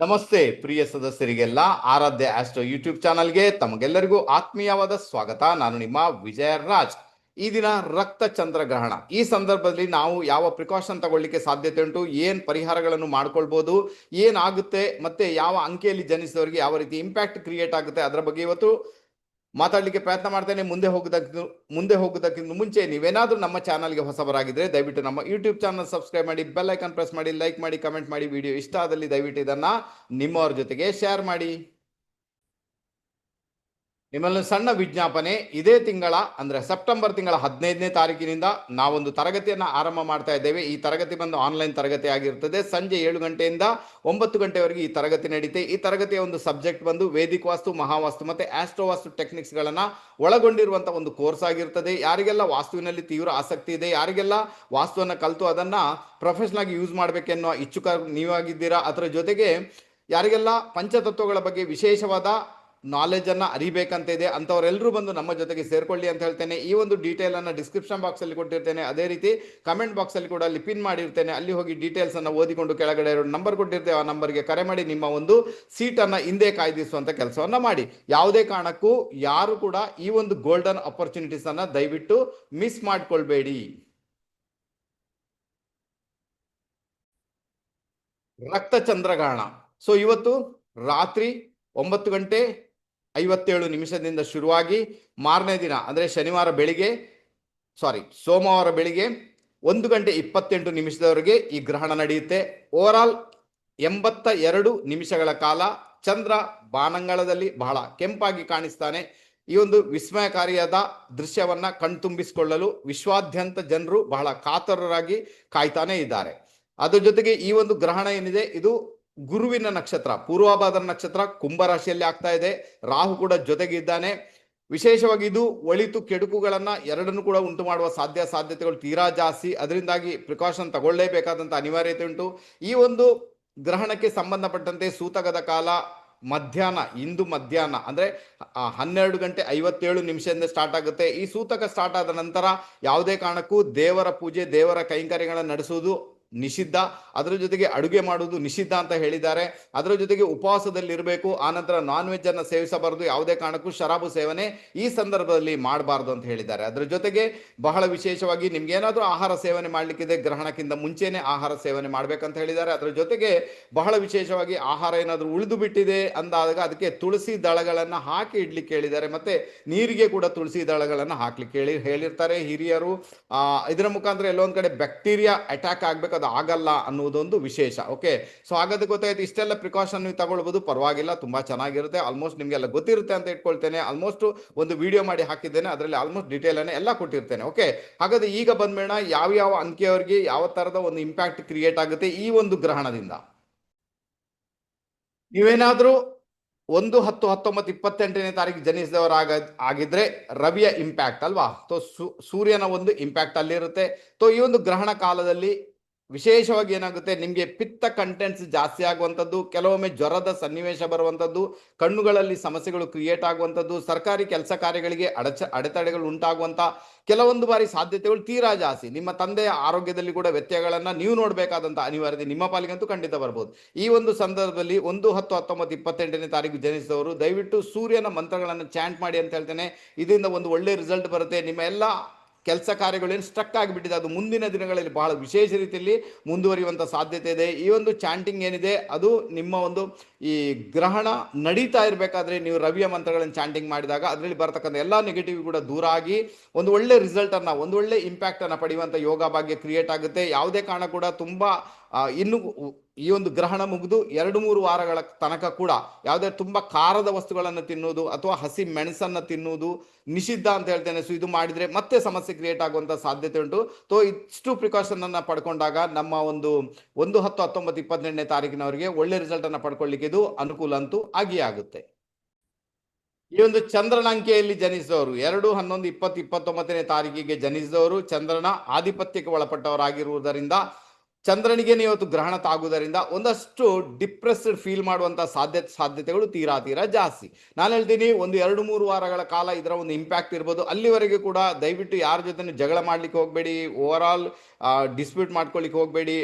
ನಮಸ್ತೆ, ಪ್ರಿಯ ಸದಸ್ಯರಿಗೆಲ್ಲ ಆರಾಧ್ಯ astro YouTube ಚಾನಲ್ಗೆ ತಮಗೆಲ್ಲರಿಗೂ ಆತ್ಮೀಯವಾದ ಸ್ವಾಗತ. ನಾನು ನಿಮ್ಮ ವಿಜಯ ರಾಜ್ ಈ ದಿನ ರಕ್ತ ಚಂದ್ರಗ್ರಹಣ ಈ ಸಂದರ್ಭದಲ್ಲಿ ನಾವು ಯಾವ ಪ್ರಿಕಾಷನ್ ತಗೊಳ್ಳಿಕ್ಕೆ ಸಾಧ್ಯತೆ ಉಂಟು, ಏನ್ ಪರಿಹಾರಗಳನ್ನು ಮಾಡ್ಕೊಳ್ಬಹುದು ಏನಾಗುತ್ತೆ, ಮತ್ತೆ ಯಾವ ಅಂಕೆಯಲ್ಲಿ ಜನಿಸಿದವರಿಗೆ ಯಾವ ರೀತಿ ಇಂಪ್ಯಾಕ್ಟ್ ಕ್ರಿಯೇಟ್ ಆಗುತ್ತೆ, ಅದರ ಬಗ್ಗೆ ಇವತ್ತು ಮಾತಾಡ್ಲಿಕ್ಕೆ ಪ್ರಯತ್ನ ಮಾಡ್ತೇನೆ. ಮುಂದೆ ಹೋಗೋದಕ್ಕಿಂತ ಮುಂದೆ ಹೋಗೋದಕ್ಕಿಂತ ಮುಂಚೆ ನೀವೇನಾದರೂ ನಮ್ಮ ಚಾನಲ್ಗೆ ಹೊಸಬರಾಗಿದ್ದರೆ ದಯವಿಟ್ಟು ನಮ್ಮ ಯೂಟ್ಯೂಬ್ ಚಾನಲ್ ಸಬ್ಸ್ಕ್ರೈಬ್ ಮಾಡಿ, ಬೆಲ್ ಐಕಾನ್ ಪ್ರೆಸ್ ಮಾಡಿ, ಲೈಕ್ ಮಾಡಿ, ಕಮೆಂಟ್ ಮಾಡಿ. ವಿಡಿಯೋ ಇಷ್ಟ ಆದಲ್ಲಿ ದಯವಿಟ್ಟು ಇದನ್ನು ನಿಮ್ಮವ್ರ ಜೊತೆಗೆ ಶೇರ್ ಮಾಡಿ. ನಿಮ್ಮಲ್ಲಿ ಸಣ್ಣ ವಿಜ್ಞಾಪನೆ, ಇದೇ ತಿಂಗಳ, ಅಂದರೆ ಸೆಪ್ಟೆಂಬರ್ ತಿಂಗಳ ಹದಿನೈದನೇ ತಾರೀಕಿನಿಂದ ನಾವೊಂದು ತರಗತಿಯನ್ನು ಆರಂಭ ಮಾಡ್ತಾ ಇದ್ದೇವೆ. ಈ ತರಗತಿ ಬಂದು ಆನ್ಲೈನ್ ತರಗತಿ ಆಗಿರ್ತದೆ. ಸಂಜೆ ಏಳು ಗಂಟೆಯಿಂದ ಒಂಬತ್ತು ಗಂಟೆವರೆಗೆ ಈ ತರಗತಿ ನಡೀತೆ. ಈ ತರಗತಿಯ ಒಂದು ಸಬ್ಜೆಕ್ಟ್ ಬಂದು ವೇದಿಕ ವಾಸ್ತು, ಮಹಾವಾಸ್ತು ಮತ್ತು ಆಸ್ಟ್ರೋ ವಾಸ್ತು ಟೆಕ್ನಿಕ್ಸ್ ಒಳಗೊಂಡಿರುವಂಥ ಒಂದು ಕೋರ್ಸ್ ಆಗಿರ್ತದೆ. ಯಾರಿಗೆಲ್ಲ ವಾಸ್ತುವಿನಲ್ಲಿ ತೀವ್ರ ಆಸಕ್ತಿ ಇದೆ, ಯಾರಿಗೆಲ್ಲ ವಾಸ್ತುವನ್ನು ಕಲಿತು ಅದನ್ನು ಪ್ರೊಫೆಷನಲ್ ಆಗಿ ಯೂಸ್ ಮಾಡ್ಬೇಕೆನ್ನುವ ಇಚ್ಛುಕ ನೀವಾಗಿದ್ದೀರಾ? ಅದರ ಜೊತೆಗೆ ಯಾರಿಗೆಲ್ಲ ಪಂಚತತ್ವಗಳ ಬಗ್ಗೆ ವಿಶೇಷವಾದ ನಾಲೆಜ್ ಅನ್ನ ಅರಿಬೇಕಂತ ಇದೆ ಅಂತವರೆಲ್ಲರೂ ಬಂದು ನಮ್ಮ ಜೊತೆಗೆ ಸೇರ್ಕೊಳ್ಳಿ ಅಂತ ಹೇಳ್ತೇನೆ. ಈ ಒಂದು ಡೀಟೇಲ್ ಅನ್ನ ಡಿಸ್ಕ್ರಿಪ್ಷನ್ ಬಾಕ್ಸ್ ಅಲ್ಲಿ ಕೊಟ್ಟಿರ್ತೇನೆ. ಅದೇ ರೀತಿ ಕಮೆಂಟ್ ಬಾಕ್ಸ್ ಅಲ್ಲಿ ಕೂಡ ಅಲ್ಲಿ ಪಿನ್ ಮಾಡಿರ್ತೇನೆ. ಅಲ್ಲಿ ಹೋಗಿ ಡೀಟೇಲ್ಸನ್ನು ಓದಿಕೊಂಡು ಕೆಳಗಡೆ ಎರಡು ನಂಬರ್ ಕೊಟ್ಟಿರ್ತೇವೆ. ಆ ನಂಬರ್ಗೆ ಕರೆ ಮಾಡಿ ನಿಮ್ಮ ಒಂದು ಸೀಟನ್ನು ಹಿಂದೆ ಕಾಯ್ದಿಸುವಂಥ ಕೆಲಸವನ್ನ ಮಾಡಿ. ಯಾವುದೇ ಕಾರಣಕ್ಕೂ ಯಾರು ಕೂಡ ಈ ಒಂದು ಗೋಲ್ಡನ್ ಅಪರ್ಚುನಿಟೀಸ್ ಅನ್ನ ದಯವಿಟ್ಟು ಮಿಸ್ ಮಾಡಿಕೊಳ್ಬೇಡಿ. ರಕ್ತ ಚಂದ್ರಗ್ರಹಣ. ಸೊ ಇವತ್ತು ರಾತ್ರಿ ಒಂಬತ್ತು ಗಂಟೆ ಐವತ್ತೇಳು ನಿಮಿಷದಿಂದ ಶುರುವಾಗಿ ಮಾರನೇ ದಿನ, ಅಂದರೆ ಶನಿವಾರ ಬೆಳಿಗ್ಗೆ ಸಾರಿ ಸೋಮವಾರ ಬೆಳಿಗ್ಗೆ ಒಂದು ಗಂಟೆ ಇಪ್ಪತ್ತೆಂಟು ನಿಮಿಷದವರೆಗೆ ಈ ಗ್ರಹಣ ನಡೆಯುತ್ತೆ. ಓವರ್ ಆಲ್ ಎಂಬತ್ತ ಎರಡು ನಿಮಿಷಗಳ ಕಾಲ ಚಂದ್ರ ಬಾನಂಗಳದಲ್ಲಿ ಬಹಳ ಕೆಂಪಾಗಿ ಕಾಣಿಸ್ತಾನೆ. ಈ ಒಂದು ವಿಸ್ಮಯಕಾರಿಯಾದ ದೃಶ್ಯವನ್ನ ಕಣ್ತುಂಬಿಸಿಕೊಳ್ಳಲು ವಿಶ್ವಾದ್ಯಂತ ಜನರು ಬಹಳ ಕಾತರರಾಗಿ ಕಾಯ್ತಾನೆ ಇದ್ದಾರೆ. ಅದ್ರ ಜೊತೆಗೆ ಈ ಒಂದು ಗ್ರಹಣ ಏನಿದೆ, ಇದು ಗುರುವಿನ ನಕ್ಷತ್ರ, ಪೂರ್ವಾಭಾದ್ರ ನಕ್ಷತ್ರ ಕುಂಭ ರಾಶಿಯಲ್ಲಿ ಆಗ್ತಾ ಇದೆ. ರಾಹು ಕೂಡ ಜೊತೆಗಿದ್ದಾನೆ ವಿಶೇಷವಾಗಿ ಇದು ಒಳಿತು ಕೆಡುಕುಗಳನ್ನ ಎರಡನ್ನು ಕೂಡ ಉಂಟು ಮಾಡುವ ಸಾಧ್ಯ ಸಾಧ್ಯತೆಗಳು ತೀರಾ ಜಾಸ್ತಿ. ಅದರಿಂದಾಗಿ ಪ್ರಿಕಾಷನ್ ತಗೊಳ್ಳೇಬೇಕಾದಂಥ ಅನಿವಾರ್ಯತೆ ಉಂಟು. ಈ ಒಂದು ಗ್ರಹಣಕ್ಕೆ ಸಂಬಂಧಪಟ್ಟಂತೆ ಸೂತಕದ ಕಾಲ ಮಧ್ಯಾಹ್ನ, ಇಂದು ಮಧ್ಯಾಹ್ನ, ಅಂದ್ರೆ ಹನ್ನೆರಡು ಗಂಟೆ ಐವತ್ತೇಳು ನಿಮಿಷದಿಂದ ಸ್ಟಾರ್ಟ್ ಆಗುತ್ತೆ. ಈ ಸೂತಕ ಸ್ಟಾರ್ಟ್ ಆದ ನಂತರ ಯಾವುದೇ ಕಾರಣಕ್ಕೂ ದೇವರ ಪೂಜೆ, ದೇವರ ಕೈಂಕರ್ಯಗಳನ್ನು ನಡೆಸುವುದು ನಿಷಿದ್ಧ. ಅದರ ಜೊತೆಗೆ ಅಡುಗೆ ಮಾಡುವುದು ನಿಷಿದ್ಧ ಅಂತ ಹೇಳಿದ್ದಾರೆ. ಅದರ ಜೊತೆಗೆ ಉಪವಾಸದಲ್ಲಿ ಇರಬೇಕು ಆನಂತರ ನಾನ್ ವೆಜ್ ಅನ್ನು ಸೇವಿಸಬಾರದು. ಯಾವುದೇ ಕಾರಣಕ್ಕೂ ಶರಾಬು ಸೇವನೆ ಈ ಸಂದರ್ಭದಲ್ಲಿ ಮಾಡಬಾರದು ಅಂತ ಹೇಳಿದ್ದಾರೆ. ಅದರ ಜೊತೆಗೆ ಬಹಳ ವಿಶೇಷವಾಗಿ ನಿಮ್ಗೆ ಏನಾದರೂ ಆಹಾರ ಸೇವನೆ ಮಾಡಲಿಕ್ಕಿದೆ, ಗ್ರಹಣಕ್ಕಿಂತ ಮುಂಚೆನೆ ಆಹಾರ ಸೇವನೆ ಮಾಡ್ಬೇಕಂತ ಹೇಳಿದ್ದಾರೆ. ಅದರ ಜೊತೆಗೆ ಬಹಳ ವಿಶೇಷವಾಗಿ ಆಹಾರ ಏನಾದರೂ ಉಳಿದು ಬಿಟ್ಟಿದೆ ಅಂದಾಗ ಅದಕ್ಕೆ ತುಳಸಿ ದಳಗಳನ್ನು ಹಾಕಿ ಇಡ್ಲಿಕ್ಕೆ ಹೇಳಿದ್ದಾರೆ. ಮತ್ತೆ ನೀರಿಗೆ ಕೂಡ ತುಳಸಿ ದಳಗಳನ್ನು ಹಾಕ್ಲಿಕ್ಕೆ ಹೇಳಿ ಹೇಳಿರ್ತಾರೆ ಹಿರಿಯರು. ಇದರ ಮುಖಾಂತರ ಎಲ್ಲೊಂದು ಕಡೆ ಬ್ಯಾಕ್ಟೀರಿಯಾ ಅಟ್ಯಾಕ್ ಆಗ್ಬೇಕು ಅದು ಆಗಲ್ಲ ಅನ್ನೋದೊಂದು ವಿಶೇಷ. ಓಕೆ ಸೊ ಹಾಗಾದ್ರೆ ಗೊತ್ತಾಯ್ತು, ಇಷ್ಟೆಲ್ಲ ಪ್ರಿಕಾಷನ್ ನೀವು ತಗೊಳ್ಬೋದು. ಪರವಾಗಿಲ್ಲ, ತುಂಬಾ ಚೆನ್ನಾಗಿರುತ್ತೆ. ಆಲ್ಮೋಸ್ಟ್ ನಿಮ್ಗೆಲ್ಲ ಗೊತ್ತಿರುತ್ತೆ ಅಂತ ಇಟ್ಕೊಳ್ತೇನೆ. ಆಲ್ಮೋಸ್ಟ್ ಒಂದು ವಿಡಿಯೋ ಮಾಡಿ ಹಾಕಿದ್ದೇನೆ. ಅದರಲ್ಲಿ ಆಲ್ಮೋಸ್ಟ್ ಡೀಟೇಲ್ ಅನ್ನ ಎಲ್ಲ ಕೊಟ್ಟಿರ್ತೇನೆ. ಓಕೆ ಹಾಗಾದ್ರೆ ಈಗ ಬಂದ್ಮೇಣ ಯಾವ ಯಾವ ಅಂಕೆಯವರಿಗೆ ಯಾವ ತರದ ಒಂದು ಇಂಪ್ಯಾಕ್ಟ್ ಕ್ರಿಯೇಟ್ ಆಗುತ್ತೆ ಈ ಒಂದು ಗ್ರಹಣದಿಂದ? ನೀವೇನಾದ್ರೂ ಒಂದು ಹತ್ತು ಹತ್ತೊಂಬತ್ತು ಇಪ್ಪತ್ತೆಂಟನೇ ತಾರೀಕು ಜನಿಸಿದವರಾಗ ಆಗಿದ್ರೆ ರವಿಯ ಇಂಪ್ಯಾಕ್ಟ್ ಅಲ್ವಾ? ಸೊ, ಸೂರ್ಯನ ಒಂದು ಇಂಪ್ಯಾಕ್ಟ್ ಅಲ್ಲಿರುತ್ತೆ. ಸೊ ಈ ಒಂದು ಗ್ರಹಣ ಕಾಲದಲ್ಲಿ ವಿಶೇಷವಾಗಿ ಏನಾಗುತ್ತೆ? ನಿಮಗೆ ಪಿತ್ತ ಕಂಟೆಂಟ್ಸ್ ಜಾಸ್ತಿ ಆಗುವಂಥದ್ದು, ಕೆಲವೊಮ್ಮೆ ಜ್ವರದ ಸನ್ನಿವೇಶ ಬರುವಂಥದ್ದು, ಕಣ್ಣುಗಳಲ್ಲಿ ಸಮಸ್ಯೆಗಳು ಕ್ರಿಯೇಟ್ ಆಗುವಂಥದ್ದು, ಸರ್ಕಾರಿ ಕೆಲಸ ಕಾರ್ಯಗಳಿಗೆ ಅಡಚ, ಅಡೆತಡೆಗಳು ಉಂಟಾಗುವಂಥ ಕೆಲವೊಂದು ಬಾರಿ ಸಾಧ್ಯತೆಗಳು ತೀರಾ ಜಾಸ್ತಿ. ನಿಮ್ಮ ತಂದೆಯ ಆರೋಗ್ಯದಲ್ಲಿ ಕೂಡ ವ್ಯತ್ಯಯಗಳನ್ನು ನೀವು ನೋಡಬೇಕಾದಂಥ ಅನಿವಾರ್ಯತೆ ನಿಮ್ಮ ಪಾಲಿಗಂತೂ ಖಂಡಿತ ಬರ್ಬೋದು. ಈ ಒಂದು ಸಂದರ್ಭದಲ್ಲಿ ಒಂದು ಹತ್ತು ಹತ್ತೊಂಬತ್ತು ಇಪ್ಪತ್ತೆಂಟನೇ ತಾರೀಕು ಜನಿಸಿದವರು, ದಯವಿಟ್ಟು ಸೂರ್ಯನ ಮಂತ್ರಗಳನ್ನು ಚಾಂಟ್ ಮಾಡಿ ಅಂತ ಹೇಳ್ತೇನೆ. ಇದರಿಂದ ಒಂದು ಒಳ್ಳೆ ರಿಸಲ್ಟ್ ಬರುತ್ತೆ. ನಿಮ್ಮ ಎಲ್ಲ ಕೆಲಸ ಕಾರ್ಯಗಳೇನು ಸ್ಟ್ರಕ್ ಆಗಿಬಿಟ್ಟಿದೆ, ಅದು ಮುಂದಿನ ದಿನಗಳಲ್ಲಿ ಬಹಳ ವಿಶೇಷ ರೀತಿಯಲ್ಲಿ ಮುಂದುವರಿಯುವಂಥ ಸಾಧ್ಯತೆ ಇದೆ. ಈ ಒಂದು ಚಾಂಟಿಂಗ್ ಏನಿದೆ, ಅದು ನಿಮ್ಮ ಒಂದು ಈ ಗ್ರಹಣ ನಡೀತಾ ಇರಬೇಕಾದ್ರೆ ನೀವು ರವಿಯ ಮಂತ್ರಗಳನ್ನು ಚಾಂಟಿಂಗ್ ಮಾಡಿದಾಗ ಅದರಲ್ಲಿ ಬರತಕ್ಕಂಥ ಎಲ್ಲ ನೆಗೆಟಿವ್ ಕೂಡ ದೂರ ಆಗಿ ಒಂದು ಒಳ್ಳೆ ರಿಸಲ್ಟನ್ನು ಒಂದು ಒಳ್ಳೆ ಇಂಪ್ಯಾಕ್ಟನ್ನು ಪಡೆಯುವಂಥ ಯೋಗ ಭಾಗ್ಯ ಕ್ರಿಯೇಟ್ ಆಗುತ್ತೆ. ಯಾವುದೇ ಕಾರಣ ಕೂಡ ತುಂಬಾ ಇನ್ನು ಈ ಒಂದು ಗ್ರಹಣ ಮುಗಿದು ಎರಡು ಮೂರು ವಾರಗಳ ತನಕ ಕೂಡ ಯಾವುದೇ ತುಂಬ ಖಾರದ ವಸ್ತುಗಳನ್ನು ತಿನ್ನುವುದು ಅಥವಾ ಹಸಿ ಮೆಣಸನ್ನು ತಿನ್ನುವುದು ನಿಷಿದ್ಧ ಅಂತ ಹೇಳ್ತೇನೆ. ಸೊ ಇದು ಮಾಡಿದರೆ ಮತ್ತೆ ಸಮಸ್ಯೆ ಕ್ರಿಯೇಟ್ ಆಗುವಂಥ ಸಾಧ್ಯತೆ ಉಂಟು. ಸೊ ಇಷ್ಟು ಪ್ರಿಕಾಷನನ್ನು ಪಡ್ಕೊಂಡಾಗ ನಮ್ಮ ಒಂದು ಒಂದು ಹತ್ತು ಹತ್ತೊಂಬತ್ತು ಇಪ್ಪತ್ತೆಂಟನೇ ತಾರೀಕಿನವರೆಗೆ ಒಳ್ಳೆ ರಿಸಲ್ಟನ್ನು ಪಡ್ಕೊಳ್ಳಿಕ್ಕೆ ಇದು ಅನುಕೂಲ ಅಂತೂ ಆಗಿಯೇ ಆಗುತ್ತೆ. ಈ ಒಂದು ಚಂದ್ರನ ಅಂಕೆಯಲ್ಲಿ ಜನಿಸಿದವರು, ಎರಡು ಹನ್ನೊಂದು ಇಪ್ಪತ್ತು ಇಪ್ಪತ್ತೊಂಬತ್ತನೇ ತಾರೀಕಿಗೆ ಜನಿಸಿದವರು ಚಂದ್ರನ ಆಧಿಪತ್ಯಕ್ಕೆ ಒಳಪಟ್ಟವರಾಗಿರುವುದರಿಂದ ಚಂದ್ರನಿಗೆ ಇವತ್ತು ಗ್ರಹಣ ತಾಗುವುದರಿಂದ ಒಂದಷ್ಟು ಡಿಪ್ರೆಸ್ಡ್ ಫೀಲ್ ಮಾಡುವಂತ ಸಾಧ್ಯತೆ ಸಾಧ್ಯತೆಗಳು ತೀರಾ ತೀರಾ ಜಾಸ್ತಿ. ನಾನು ಹೇಳ್ತೀನಿ, ಒಂದು ಎರಡು, ಮೂರು ವಾರಗಳ ಕಾಲ ಇದರ ಒಂದು ಇಂಪ್ಯಾಕ್ಟ್ ಇರ್ಬೋದು. ಅಲ್ಲಿವರೆಗೆ ಕೂಡ ದಯವಿಟ್ಟು ಯಾರ ಜೊತೆ ಜಗಳ ಮಾಡ್ಲಿಕ್ಕೆ ಹೋಗಬೇಡಿ ಓವರ್ ಡಿಸ್ಪ್ಯೂಟ್ ಮಾಡ್ಕೊಳ್ಳಿಕ್ಕೆ ಹೋಗಬೇಡಿ.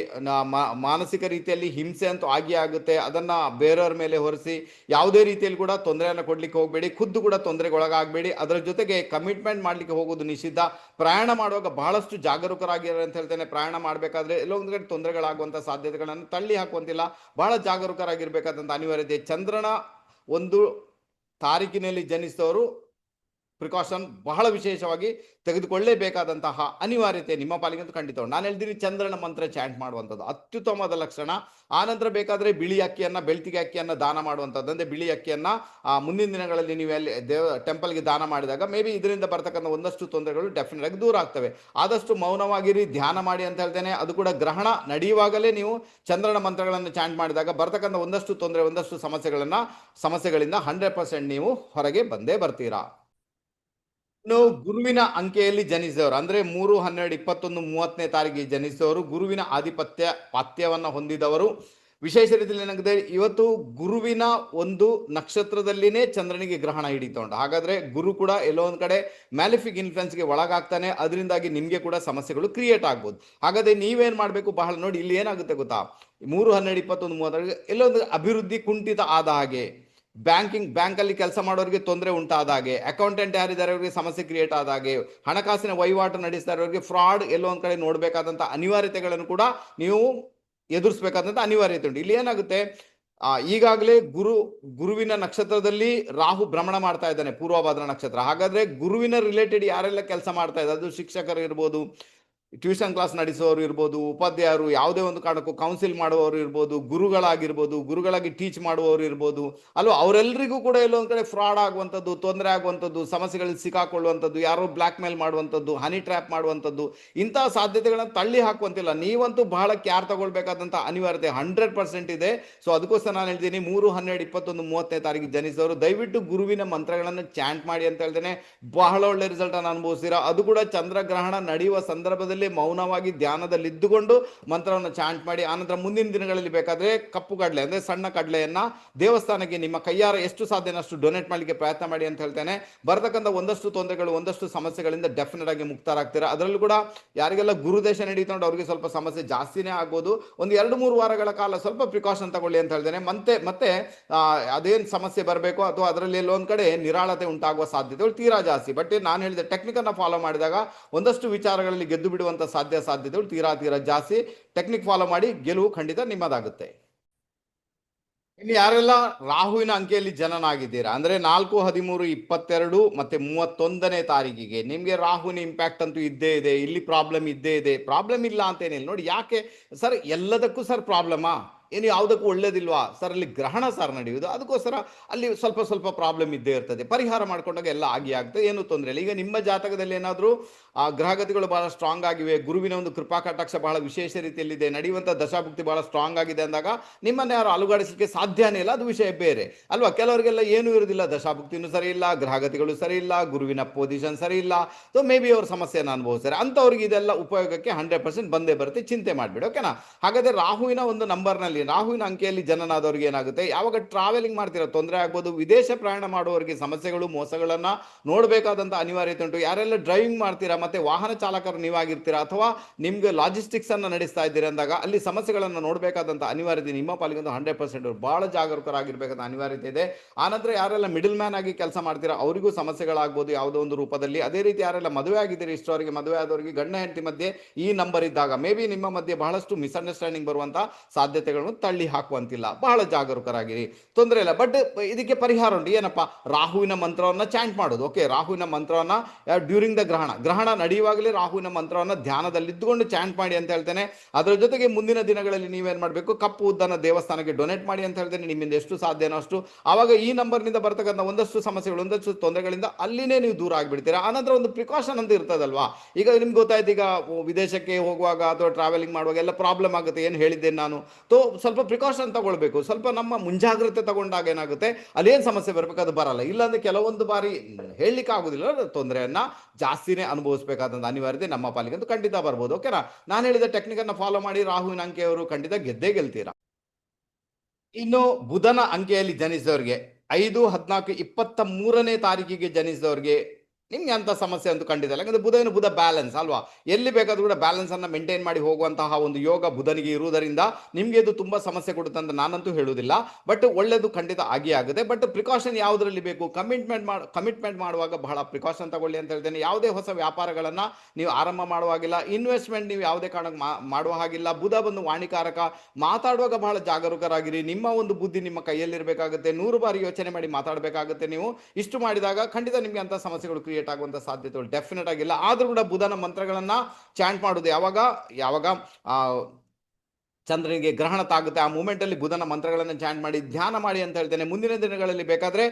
ಮಾನಸಿಕ ರೀತಿಯಲ್ಲಿ ಹಿಂಸೆ ಅಂತೂ ಆಗಿ ಆಗುತ್ತೆ. ಅದನ್ನ ಬೇರೆಯವ್ರ ಮೇಲೆ ಹೊರಿಸಿ, ಯಾವುದೇ ರೀತಿಯಲ್ಲಿ ಕೂಡ ತೊಂದರೆಯನ್ನು ಕೊಡ್ಲಿಕ್ಕೆ ಹೋಗಬೇಡಿ. ಖುದ್ದು ಕೂಡ ತೊಂದರೆಗೊಳಗಾಗಬೇಡಿ. ಅದರ ಜೊತೆಗೆ ಕಮಿಟ್ಮೆಂಟ್ ಮಾಡ್ಲಿಕ್ಕೆ ಹೋಗೋದು ನಿಷಿದ್ಧ. ಪ್ರಯಾಣ ಮಾಡುವಾಗ ಬಹಳಷ್ಟು ಜಾಗರೂಕರಾಗಿರೋ ಅಂತ ಹೇಳ್ತೇನೆ. ಪ್ರಯಾಣ ಮಾಡಬೇಕಾದ್ರೆ ಎಲ್ಲೋ ಒಂದು ಕಡೆ ತೊಂದರೆಗಳಾಗುವಂಥ ಸಾಧ್ಯತೆಗಳನ್ನು ತಳ್ಳಿ ಹಾಕುವಂತಿಲ್ಲ. ಬಹಳ ಜಾಗರೂಕರಾಗಿರ್ಬೇಕಾದಂಥ ಅನಿವಾರ್ಯತೆ. ಚಂದ್ರನ ಒಂದು ತಾರೀಕಿನಲ್ಲಿ ಜನಿಸಿದವರು ಪ್ರಿಕಾಷನ್ ಬಹಳ ವಿಶೇಷವಾಗಿ ತೆಗೆದುಕೊಳ್ಳೇಬೇಕಾದಂತಹ ಅನಿವಾರ್ಯತೆ ನಿಮ್ಮ ಪಾಲಿಗೆ ಅಂತ ಖಂಡಿತ ನಾನು ಹೇಳ್ತೀನಿ ಚಂದ್ರನ ಮಂತ್ರ ಚಾಂಟ್ ಮಾಡುವಂಥದ್ದು. ಅತ್ಯುತ್ತಮವಾದ ಲಕ್ಷಣ. ಆನಂತರ ಬೇಕಾದರೆ ಬಿಳಿ ಅಕ್ಕಿಯನ್ನು, ಬೆಳ್ತಿಗೆ ಅಕ್ಕಿಯನ್ನು ದಾನ ಮಾಡುವಂಥದ್ದು. ಅಂದರೆ ಬಿಳಿ ಅಕ್ಕಿಯನ್ನು ಮುಂದಿನ ದಿನಗಳಲ್ಲಿ ನೀವು ಅಲ್ಲಿ ದೇವ ಟೆಂಪಲ್ಗೆ ದಾನ ಮಾಡಿದಾಗ ಮೇ ಬಿ ಇದರಿಂದ ಬರ್ತಕ್ಕಂಥ ಒಂದಷ್ಟು ತೊಂದರೆಗಳು ಡೆಫಿನೆಟ್ ಆಗಿ ದೂರ ಆಗ್ತವೆ. ಆದಷ್ಟು ಮೌನವಾಗಿರಿ, ಧ್ಯಾನ ಮಾಡಿ ಅಂತ ಹೇಳ್ತೇನೆ. ಅದು ಕೂಡ ಗ್ರಹಣ ನಡೆಯುವಾಗಲೇ ನೀವು ಚಂದ್ರನ ಮಂತ್ರಗಳನ್ನು ಚಾಂಟ್ ಮಾಡಿದಾಗ ಬರ್ತಕ್ಕಂಥ ಒಂದಷ್ಟು ತೊಂದರೆ, ಒಂದಷ್ಟು ಸಮಸ್ಯೆಗಳನ್ನು, ಸಮಸ್ಯೆಗಳಿಂದ ಹಂಡ್ರೆಡ್ ಪರ್ಸೆಂಟ್ ನೀವು ಹೊರಗೆ ಬಂದೇ ಬರ್ತೀರಾ. ಇನ್ನು ಗುರುವಿನ ಅಂಕೆಯಲ್ಲಿ ಜನಿಸಿದವರು, ಅಂದ್ರೆ ಮೂರು, ಹನ್ನೆರಡು, ಇಪ್ಪತ್ತೊಂದು, ಮೂವತ್ತನೇ ತಾರೀಕಿಗೆ ಜನಿಸಿದವರು, ಗುರುವಿನ ಆಧಿಪತ್ಯ ಪಾತ್ಯವನ್ನ ಹೊಂದಿದವರು. ವಿಶೇಷ ರೀತಿಯಲ್ಲಿ ಏನಾಗಿದೆ ಇವತ್ತು ಗುರುವಿನ ಒಂದು ನಕ್ಷತ್ರದಲ್ಲಿನೇ ಚಂದ್ರನಿಗೆ ಗ್ರಹಣ ಹಿಡಿತಾ ಉಂಟು ಹಾಗಾದ್ರೆ ಗುರು ಕೂಡ ಎಲ್ಲೋ ಒಂದ್ ಕಡೆ ಮ್ಯಾಲಿಫಿಕ್ ಇನ್ಫ್ಲುಯೆನ್ಸ್ಗೆ ಒಳಗಾಗ್ತಾನೆ, ಅದರಿಂದಾಗಿ ನಿಮಗೆ ಕೂಡ ಸಮಸ್ಯೆಗಳು ಕ್ರಿಯೇಟ್ ಆಗ್ಬೋದು. ಹಾಗಾದ್ರೆ ನೀವೇನ್ ಮಾಡಬೇಕು ಬಹಳ ನೋಡಿ, ಇಲ್ಲಿ ಏನಾಗುತ್ತೆ ಗೊತ್ತಾ? ಮೂರು, ಹನ್ನೆರಡು, ಇಪ್ಪತ್ತೊಂದು ಮೂವತ್ತರಿಗೆ ಎಲ್ಲೊಂದು ಅಭಿವೃದ್ಧಿ ಕುಂಠಿತ ಆದ ಹಾಗೆ ಬ್ಯಾಂಕಿಂಗ್, ಬ್ಯಾಂಕಲ್ಲಿ ಕೆಲಸ ಮಾಡೋರಿಗೆ ತೊಂದರೆ ಉಂಟಾದಾಗೆ ಅಕೌಂಟೆಂಟ್ ಯಾರಿದ್ದಾರೆ ಅವರಿಗೆ ಸಮಸ್ಯೆ ಕ್ರಿಯೇಟ್ ಆದಾಗೆ, ಹಣಕಾಸಿನ ವಹಿವಾಟು ನಡೆಸ್ತಾ ಇರೋರಿಗೆ ಫ್ರಾಡ್ ಎಲ್ಲೋ ಒಂದು ಕಡೆ ನೋಡಬೇಕಾದಂಥ ಅನಿವಾರ್ಯತೆಗಳನ್ನು ಕೂಡ ನೀವು ಎದುರಿಸಬೇಕಾದಂಥ ಅನಿವಾರ್ಯತೆ ಉಂಟು. ಇಲ್ಲಿ ಏನಾಗುತ್ತೆ ಈಗಾಗಲೇ ಗುರು, ಗುರುವಿನ ನಕ್ಷತ್ರದಲ್ಲಿ ರಾಹು ಭ್ರಮಣ ಮಾಡ್ತಾ ಇದ್ದಾನೆ, ಪೂರ್ವಭಾದ್ರ ನಕ್ಷತ್ರ. ಹಾಗಾದ್ರೆ ಗುರುವಿನ ರಿಲೇಟೆಡ್ ಯಾರೆಲ್ಲ ಕೆಲಸ ಮಾಡ್ತಾ ಇದ್ದಾರೆ, ಅದು ಶಿಕ್ಷಕರು ಇರ್ಬೋದು ಟ್ಯೂಷನ್ ಕ್ಲಾಸ್ ನಡೆಸೋರು ಇರ್ಬೋದು, ಉಪಾಧ್ಯಾಯರು ಯಾವುದೇ ಒಂದು ಕಾರಣಕ್ಕೂ ಕೌನ್ಸಿಲ್ ಮಾಡುವವರು ಇರ್ಬೋದು, ಗುರುಗಳಾಗಿರ್ಬೋದು, ಗುರುಗಳಾಗಿ ಟೀಚ್ ಮಾಡುವವರು ಇರ್ಬೋದು ಅಲ್ವಾ ಅವರೆಲ್ಲರಿಗೂ ಕೂಡ ಎಲ್ಲೊಂದು ಕಡೆ ಫ್ರಾಡ್ ಆಗುವಂಥದ್ದು, ತೊಂದರೆ ಆಗುವಂಥದ್ದು, ಸಮಸ್ಯೆಗಳಲ್ಲಿ ಸಿಕ್ಕಾಕೊಳ್ಳುವಂಥದ್ದು, ಯಾರೋ ಬ್ಲ್ಯಾಕ್ ಮೇಲ್ ಮಾಡುವಂಥದ್ದು ಹನಿ ಟ್ರ್ಯಾಪ್ ಮಾಡುವಂಥದ್ದು, ಇಂಥ ಸಾಧ್ಯತೆಗಳನ್ನು ತಳ್ಳಿ ಹಾಕುವಂತಿಲ್ಲ. ನೀವಂತೂ ಬಹಳ ಕ್ಯಾರ್ ತಗೊಳ್ಬೇಕಾದಂಥ ಅನಿವಾರ್ಯತೆ ಹಂಡ್ರೆಡ್ ಪರ್ಸೆಂಟ್ ಇದೆ. ಸೊ ಅದಕ್ಕೋಸ್ಕರ ನಾನು ಹೇಳ್ತೀನಿ, ಮೂರು, ಹನ್ನೆರಡು, ಇಪ್ಪತ್ತೊಂದು, ಮೂವತ್ತನೇ ತಾರೀಕು ಜನಿಸಿದವರು, ದಯವಿಟ್ಟು ಗುರುವಿನ ಮಂತ್ರಗಳನ್ನು ಚಾಂಟ್ ಮಾಡಿ ಅಂತ ಹೇಳ್ತೇನೆ. ಬಹಳ ಒಳ್ಳೆ ರಿಸಲ್ಟ್ ಅನ್ನು ಅನುಭವಿಸ್ತೀರಾ. ಅದು ಕೂಡ ಚಂದ್ರಗ್ರಹಣ ನಡೆಯುವ ಸಂದರ್ಭದಲ್ಲಿ ಮೌನವಾಗಿ ಧ್ಯಾನದಲ್ಲಿ ಇದ್ದುಕೊಂಡು ಮಂತ್ರವನ್ನು ಚಾಂಟ್ ಮಾಡಿ, ಆನಂತರ ಮುಂದಿನ ದಿನಗಳಲ್ಲಿ ಬೇಕಾದ್ರೆ ಕಪ್ಪು ಕಡಲೆ ಅಂದ್ರೆ ಸಣ್ಣ ಕಡಲೆಯನ್ನ ದೇವಸ್ಥಾನಕ್ಕೆ ನಿಮ್ಮ ಕೈಯಾರ ಎಷ್ಟು ಸಾಧ್ಯನಷ್ಟು ಡೊನೇಟ್ ಮಾಡಲಿಕ್ಕೆ ಪ್ರಯತ್ನ ಮಾಡಿ ಅಂತ ಹೇಳ್ತೇನೆ. ಬರತಕ್ಕಂಥ ಒಂದಷ್ಟು ತೊಂದರೆಗಳು, ಒಂದಷ್ಟು ಸಮಸ್ಯೆಗಳಿಂದ ಡೆಫಿನೆಟ್ ಆಗಿ ಮುಕ್ತರಾಗ್ತೀರಾ? ಅದರಲ್ಲೂ ಕೂಡ ಯಾರಿಗೆಲ್ಲ ಗುರುದೇಶ ನಡೀತಾ ಅವರಿಗೆ ಸ್ವಲ್ಪ ಸಮಸ್ಯೆ ಜಾಸ್ತಿನೇ ಆಗ್ಬೋದು. ಒಂದು ಎರಡು ಮೂರು ವಾರಗಳ ಕಾಲ ಸ್ವಲ್ಪ ಪ್ರಿಕಾಷನ್ ತಗೊಳ್ಳಿ ಅಂತ ಹೇಳ್ತೇನೆ. ಮತ್ತೆ ಮತ್ತೆ ಅದೇನು ಸಮಸ್ಯೆ ಬರಬೇಕು ಅಥವಾ ಅದರಲ್ಲಿ ಎಲ್ಲೊಂದು ಕಡೆ ನಿರಾಳತೆ ಉಂಟಾಗುವ ಸಾಧ್ಯತೆಗಳು ತೀರಾ ಜಾಸ್ತಿ. ಬಟ್ ನಾನು ಹೇಳಿದ ಟೆಕ್ನಿಕ್ ಅನ್ನ ಫಾಲೋ ಮಾಡಿದಾಗ ಒಂದಷ್ಟು ವಿಚಾರಗಳಲ್ಲಿ ಗೆದ್ದು ಬಿಡುವಂತ ಸಾಧ್ಯ ಸಾಧ್ಯತೆಗಳು ತೀರಾ ತೀರಾ ಜಾಸ್ತಿ. ಟೆಕ್ನಿಕ್ ಫಾಲೋ ಮಾಡಿ ಗೆಲುವು ಖಂಡಿತ ನಿಮ್ಮದಾಗುತ್ತೆ. ಇನ್ನು ಯಾರೆಲ್ಲ ರಾಹುವಿನ ಅಂಕೆಯಲ್ಲಿ ಜನನಾಗಿದ್ದೀರಾ? ಅಂದ್ರೆ ನಾಲ್ಕು, ಹದಿಮೂರು, ಇಪ್ಪತ್ತೆರಡು ಮತ್ತೆ ಮೂವತ್ತೊಂದನೇ ತಾರೀಕಿಗೆ ನಿಮ್ಗೆ ರಾಹುವಿನ ಇಂಪ್ಯಾಕ್ಟ್ ಅಂತೂ ಇದ್ದೇ ಇದೆ, ಇಲ್ಲಿ ಪ್ರಾಬ್ಲಮ್ ಇದ್ದೇ ಇದೆ. ಪ್ರಾಬ್ಲಮ್ ಇಲ್ಲ ಅಂತೇನಿಲ್ಲ. ನೋಡಿ ಯಾಕೆ? ಸರ್, ಎಲ್ಲದಕ್ಕೂ ಸರ್ ಪ್ರಾಬ್ಲಮಾ ಏನು ಯಾವುದಕ್ಕೂ ಒಳ್ಳೇದಿಲ್ವಾ? ಸರ್, ಅಲ್ಲಿ ಗ್ರಹಣ ಸರ್ ನಡೆಯುವುದು. ಅದಕ್ಕೋಸ್ಕರ ಅಲ್ಲಿ ಸ್ವಲ್ಪ ಸ್ವಲ್ಪ ಪ್ರಾಬ್ಲಮ್ ಇದ್ದೇ ಇರ್ತದೆ. ಪರಿಹಾರ ಮಾಡ್ಕೊಂಡಾಗ ಎಲ್ಲ ಆಗಿ ಆಗ್ತದೆ. ಏನು ತೊಂದರೆ ಇಲ್ಲ. ಈಗ ನಿಮ್ಮ ಜಾತಕದಲ್ಲಿ ಏನಾದರೂ, ಆ, ಗ್ರಹಗತಿಗಳು ಬಹಳ ಸ್ಟ್ರಾಂಗ್ ಆಗಿವೆ. ಗುರುವಿನ ಒಂದು ಕೃಪಾ ಕಟಾಕ್ಷ ಬಹಳ ವಿಶೇಷ ರೀತಿಯಲ್ಲಿದೆ. ನಡೆಯುವಂಥ ದಶಾಭುಕ್ತಿ ಬಹಳ ಸ್ಟ್ರಾಂಗ್ ಆಗಿದೆ ಅಂದಾಗ ನಿಮ್ಮನ್ನು ಯಾರು ಅಲುಗಾಡಿಸಲಿಕ್ಕೆ ಸಾಧ್ಯನೇ ಇಲ್ಲ. ಅದು ವಿಷಯ ಬೇರೆ. ಅಲ್ವಾ? ಕೆಲವರಿಗೆಲ್ಲ ಏನೂ ಇರೋದಿಲ್ಲ. ದಶಾಭುಕ್ತಿನೂ ಸರಿ ಇಲ್ಲ. ಗ್ರಹಗತಿಗಳು ಸರಿ ಇಲ್ಲ. ಗುರುವಿನ ಪೊಸಿಷನ್ ಸರಿ ಇಲ್ಲ. ಸೊ ಮೇ ಬಿ ಅವ್ರ ಸಮಸ್ಯೆಯನ್ನು ಅನುಭವಿಸ್ತಾರೆ. ಅಂಥವ್ರಿಗೆ ಇದೆಲ್ಲ ಉಪಯೋಗಕ್ಕೆ ಹಂಡ್ರೆಡ್ ಪರ್ಸೆಂಟ್ ಬಂದೇ ಬರುತ್ತೆ. ಚಿಂತೆ ಮಾಡಬೇಡಿ. ಓಕೆನಾ ಹಾಗಾದರೆ ರಾಹುವಿನ ಒಂದು ನಂಬರ್ನಲ್ಲಿ ರಾಹುವಿನ ಅಂಕೆಯಲ್ಲಿ ಜನನಾದವ್ರಿಗೆ ಏನಾಗುತ್ತೆ? ಯಾವಾಗ ಟ್ರಾವೆಲಿಂಗ್ ಮಾಡ್ತೀರಾ? ತೊಂದರೆ ಆಗ್ಬೋದು. ವಿದೇಶ ಪ್ರಯಾಣ ಮಾಡುವವರಿಗೆ ಸಮಸ್ಯೆಗಳು, ಮೋಸಗಳನ್ನ ನೋಡಬೇಕಾದಂತ ಅನಿವಾರ್ಯತೆ ಉಂಟು. ಯಾರೆಲ್ಲ ಡ್ರೈವಿಂಗ್ ಮಾಡ್ತೀರಾ? ಮತ್ತೆ ವಾಹನ ಚಾಲಕರು ನೀವಾಗಿರ್ತೀರಾ? ಅಥವಾ ನಿಮ್ಗೆ ಲಾಜಿಸ್ಟಿಕ್ಸ್ ಅನ್ನ ನಡೆಸ್ತಾ ಇದ್ದೀರಾ ಅಂದಾಗ ಅಲ್ಲಿ ಸಮಸ್ಯೆಗಳನ್ನು ನೋಡಬೇಕಾದಂತ ಅನಿವಾರ್ಯತೆ ನಿಮ್ಮ ಪಾಲಿಗೆ ಒಂದು ಹಂಡ್ರೆಡ್ ಪರ್ಸೆಂಟ್ ಬಹಳ ಜಾಗರೂಕರಾಗಿರ್ಬೇಕಾದ ಅನಿವಾರ್ಯತೆ ಇದೆ. ಆನಂತರ ಯಾರೆಲ್ಲ ಮಿಡಲ್ ಮ್ಯಾನ್ ಆಗಿ ಕೆಲಸ ಮಾಡ್ತೀರಾ? ಅವರಿಗೂ ಸಮಸ್ಯೆಗಳಾಗ್ಬೋದು ಯಾವುದೋ ಒಂದು ರೂಪದಲ್ಲಿ. ಅದೇ ರೀತಿ ಯಾರೆಲ್ಲ ಮದುವೆ ಆಗಿದ್ದೀರಿ? ಇಷ್ಟವರಿಗೆ ಮದುವೆ ಆದವರಿಗೆ ಗಂಡ ಹೆಂಡತಿ ಮಧ್ಯೆ ಈ ನಂಬರ್ ಇದ್ದಾಗ ಮೇ ಬಿ ನಿಮ್ಮ ಮಧ್ಯೆ ಬಹಳಷ್ಟು ಮಿಸ್ಅಂಡರ್ಸ್ಟ್ಯಾಂಡಿಂಗ್ ಬರುವಂತ ತಳ್ಳಿ ಹಾಕುವಂತಿಲ್ಲ. ಬಹಳ ಜಾಗರೂಕರಾಗಿರಿ. ತೊಂದರೆ ಇಲ್ಲ. ಬಟ್ ಇದಕ್ಕೆ ಪರಿಹಾರ ಉಂಟು. ಏನಪ್ಪ? ರಾಹುವಿನ ಮಂತ್ರವನ್ನು ಚಾಂಟ್ ಮಾಡೋದು. ಓಕೆ ರಾಹುವಿನ ಮಂತ್ರವನ್ನು ಡ್ಯೂರಿಂಗ್ ದ ಗ್ರಹಣ. ಗ್ರಹಣ ನಡೆಯುವಾಗಲೇ ರಾಹುವಿನ ಮಂತ್ರವನ್ನು ಧ್ಯಾನದಲ್ಲಿ ಇದ್ದುಕೊಂಡು ಚಾಂಟ್ ಮಾಡಿ ಅಂತ ಹೇಳ್ತೇನೆ. ಅದರ ಜೊತೆಗೆ ಮುಂದಿನ ದಿನಗಳಲ್ಲಿ ನೀವೇನು ಮಾಡಬೇಕು? ಕಪ್ಪು ಉದ್ದನ ದೇವಸ್ಥಾನಕ್ಕೆ ಡೊನೇಟ್ ಮಾಡಿ ಅಂತ ಹೇಳ್ತೇನೆ. ನಿಮ್ಮಿಂದ ಎಷ್ಟು ಸಾಧ್ಯನೋ ಅಷ್ಟು. ಆವಾಗ ಈ ನಂಬರ್ನಿಂದ ಬರ್ತಕ್ಕಂಥ ಒಂದಷ್ಟು ಸಮಸ್ಯೆಗಳು, ಒಂದಷ್ಟು ತೊಂದರೆಗಳಿಂದ ಅಲ್ಲಿನೇ ನೀವು ದೂರ ಆಗಿಬಿಡ್ತೀರಾ? ಆನಂತರ ಒಂದು ಪ್ರಿಕಾಷನ್ ಅಂತ ಇರ್ತದಲ್ವಾ? ಈಗ ನಿಮ್ಗೆ ಗೊತ್ತಾಯ್ತು, ಈಗ ವಿದೇಶಕ್ಕೆ ಹೋಗುವಾಗ ಅಥವಾ ಟ್ರಾವೆಲಿಂಗ್ ಮಾಡುವಾಗ ಎಲ್ಲ ಪ್ರಾಬ್ಲಮ್ ಆಗುತ್ತೆ. ಏನು ಹೇಳಿದ್ದೇನೆ ನಾನು? ತೋ ಸ್ವಲ್ಪ ಪ್ರಿಕಾಷನ್ ತಗೊಳ್ಬೇಕು. ಸ್ವಲ್ಪ ನಮ್ಮ ಮುಂಜಾಗ್ರತೆ ತಗೊಂಡಾಗ ಏನಾಗುತ್ತೆ? ಅಲ್ಲೇನು ಸಮಸ್ಯೆ ಬರಬೇಕು? ಅದು ಬರಲ್ಲ. ಇಲ್ಲಾಂದ್ರೆ ಕೆಲವೊಂದು ಬಾರಿ ಹೇಳಲಿಕ್ಕೆ ಆಗುದಿಲ್ಲ. ತೊಂದರೆಯನ್ನ ಜಾಸ್ತಿನೇ ಅನುಭವಿಸಬೇಕಾದಂತ ಅನಿವಾರ್ಯತೆ ನಮ್ಮ ಪಾಲಿಗೆ ಅಂತ ಖಂಡಿತ ಬರ್ಬೋದು. ಓಕೆನಾ ನಾನು ಹೇಳಿದ ಟೆಕ್ನಿಕ್ ಅನ್ನ ಫಾಲೋ ಮಾಡಿ ರಾಹುವಿನ ಅಂಕೆಯವರು ಖಂಡಿತ ಗೆದ್ದೇ ಗೆಲ್ತೀರಾ? ಇನ್ನು ಬುಧನ ಅಂಕೆಯಲ್ಲಿ ಜನಿಸಿದವರಿಗೆ, ಐದು ಹದಿನಾಲ್ಕು ಇಪ್ಪತ್ತ ಮೂರನೇ ತಾರೀಕಿಗೆ ಜನಿಸಿದವರಿಗೆ ನಿಮ್ಗೆ ಅಂತ ಸಮಸ್ಯೆ ಅಂತೂ ಖಂಡಿತ ಇಲ್ಲ ಯಾಕಂದ್ರೆ ಬುಧ ಏನು ಬುಧ ಬ್ಯಾಲೆನ್ಸ್ ಅಲ್ವಾ? ಎಲ್ಲಿ ಬೇಕಾದರೂ ಕೂಡ ಬ್ಯಾಲೆನ್ಸ್ ಅನ್ನ ಮೇಂಟೈನ್ ಮಾಡಿ ಹೋಗುವಂತಹ ಒಂದು ಯೋಗ ಬುಧನಿಗೆ ಇರುವುದರಿಂದ ನಿಮಗೆ ಇದು ತುಂಬಾ ಸಮಸ್ಯೆ ಕೊಡುತ್ತೆ ಅಂತ ನಾನಂತೂ ಹೇಳುವುದಿಲ್ಲ. ಬಟ್ ಒಳ್ಳೆಯದು ಖಂಡಿತ ಆಗಿ ಆಗುತ್ತೆ. ಬಟ್ ಪ್ರಿಕಾಷನ್ ಯಾವುದರಲ್ಲಿ ಬೇಕು? ಕಮಿಟ್ಮೆಂಟ್ ಮಾಡಿ ಕಮಿಟ್ಮೆಂಟ್ ಮಾಡುವಾಗ ಬಹಳ ಪ್ರಿಕಾಷನ್ ತಗೊಳ್ಳಿ ಅಂತ ಹೇಳ್ತೇನೆ. ಯಾವುದೇ ಹೊಸ ವ್ಯಾಪಾರಗಳನ್ನ ನೀವು ಆರಂಭ ಮಾಡುವಾಗಿಲ್ಲ. ಇನ್ವೆಸ್ಟ್ಮೆಂಟ್ ನೀವು ಯಾವುದೇ ಕಾರಣಕ್ಕೆ ಮಾಡುವ ಹಾಗಿಲ್ಲ. ಬುಧ ಬಂದು ವಾಣಿಕಾರಕ, ಮಾತಾಡುವಾಗ ಬಹಳ ಜಾಗರೂಕರಾಗಿರಿ. ನಿಮ್ಮ ಒಂದು ಬುದ್ಧಿ ನಿಮ್ಮ ಕೈಯಲ್ಲಿರಬೇಕಾಗುತ್ತೆ. ನೂರು ಬಾರಿ ಯೋಚನೆ ಮಾಡಿ ಮಾತಾಡಬೇಕಾಗುತ್ತೆ ನೀವು. ಇಷ್ಟು ಮಾಡಿದಾಗ ಖಂಡಿತ ನಿಮಗೆ ಅಂತ ಸಮಸ್ಯೆಗಳು ಕ್ರಿಯೇಟ್ ಆಗುವಂತ ಸಾಧ್ಯತೆಗಳು ಡೆಫಿನೆಟ್ ಆಗಿಲ್ಲ. ಆದರೂ ಕೂಡ ಬುಧನ ಮಂತ್ರಗಳನ್ನ ಚಾಂಟ್ ಮಾಡುದು ಯಾವಾಗ? ಯಾವಾಗ? ಚಂದ್ರನಿಗೆ ಗ್ರಹಣ ತಾಗುತ್ತೆ. ಆ ಮೂಮೆಂಟ್ ಅಲ್ಲಿ ಬುಧನ ಮಂತ್ರಗಳನ್ನು ಚಾಂಟ್ ಮಾಡಿ, ಧ್ಯಾನ ಮಾಡಿ ಅಂತ ಹೇಳ್ತೇನೆ. ಮುಂದಿನ ದಿನಗಳಲ್ಲಿ ಬೇಕಾದ್ರೆ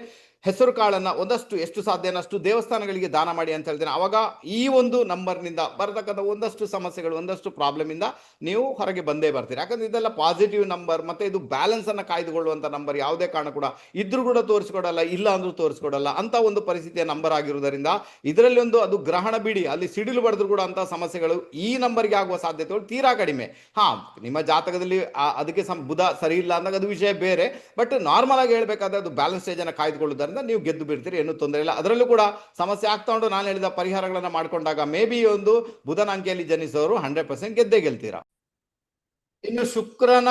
ಹೆಸರು ಕಾಳನ್ನು ಒಂದಷ್ಟು, ಎಷ್ಟು ಸಾಧ್ಯನಷ್ಟು ದೇವಸ್ಥಾನಗಳಿಗೆ ದಾನ ಮಾಡಿ ಅಂತ ಹೇಳ್ತೇನೆ. ಆವಾಗ ಈ ಒಂದು ನಂಬರ್ನಿಂದ ಬರತಕ್ಕಂಥ ಒಂದಷ್ಟು ಸಮಸ್ಯೆಗಳು, ಒಂದಷ್ಟು ಪ್ರಾಬ್ಲಮ್ ಇಂದ ನೀವು ಹೊರಗೆ ಬಂದೇ ಬರ್ತೀರಿ. ಯಾಕಂದ್ರೆ ಇದೆಲ್ಲ ಪಾಸಿಟಿವ್ ನಂಬರ್ ಮತ್ತೆ ಇದು ಬ್ಯಾಲೆನ್ಸ್ ಕಾಯ್ದುಕೊಳ್ಳುವಂಥ ನಂಬರ್ ಯಾವುದೇ ಕಾರಣ ಕೂಡ ಇದ್ರೂ ಕೂಡ ತೋರಿಸ್ಕೊಡಲ್ಲ, ಇಲ್ಲ ಅಂದರೂ ತೋರಿಸ್ಕೊಡಲ್ಲ ಅಂತ ಒಂದು ಪರಿಸ್ಥಿತಿಯ ನಂಬರ್ ಆಗಿರುವುದರಿಂದ ಇದರಲ್ಲಿ ಒಂದು ಅದು ಗ್ರಹಣ ಬಿಡಿ, ಅಲ್ಲಿ ಸಿಡಿಲು ಬಡಿದ್ರು ಕೂಡ ಅಂತ ಸಮಸ್ಯೆಗಳು ಈ ನಂಬರ್ಗೆ ಆಗುವ ಸಾಧ್ಯತೆಗಳು ತೀರಾ ಕಡಿಮೆ. ಹಾ, ನಿಮ್ಮ ಜಾತಕದಲ್ಲಿ ಅದಕ್ಕೆ ಸಂ ಬುಧ ಸರಿ ಇಲ್ಲ ಅಂದಾಗ ಅದು ವಿಷಯ ಬೇರೆ ಬಟ್ ನಾರ್ಮಲ್ ಆಗಿ ಹೇಳಬೇಕಾದ್ರೆ ಅದು ಬ್ಯಾಲೆನ್ಸ್ ಸ್ಟೇಜ್ ಅನ್ನ ಕಾಯ್ದುಕೊಳ್ಳುವುದರಿಂದ ನೀವು ಗೆದ್ದು ಬಿಡ್ತೀರಿ ಏನು ತೊಂದರೆ ಇಲ್ಲ. ಅದರಲ್ಲೂ ಕೂಡ ಸಮಸ್ಯೆ ಆಗ್ತಾ ಉಂಟು. ನಾನು ಹೇಳಿದ ಪರಿಹಾರಗಳನ್ನ ಮಾಡ್ಕೊಂಡಾಗ ಮೇ ಬಿ ಒಂದು ಬುಧನ ಅಂಕೆಯಲ್ಲಿ ಜನಿಸೋರು ಹಂಡ್ರೆಡ್ ಪರ್ಸೆಂಟ್ ಗೆದ್ದೇ ಗೆಲ್ತೀರಾ? ಇನ್ನು ಶುಕ್ರನ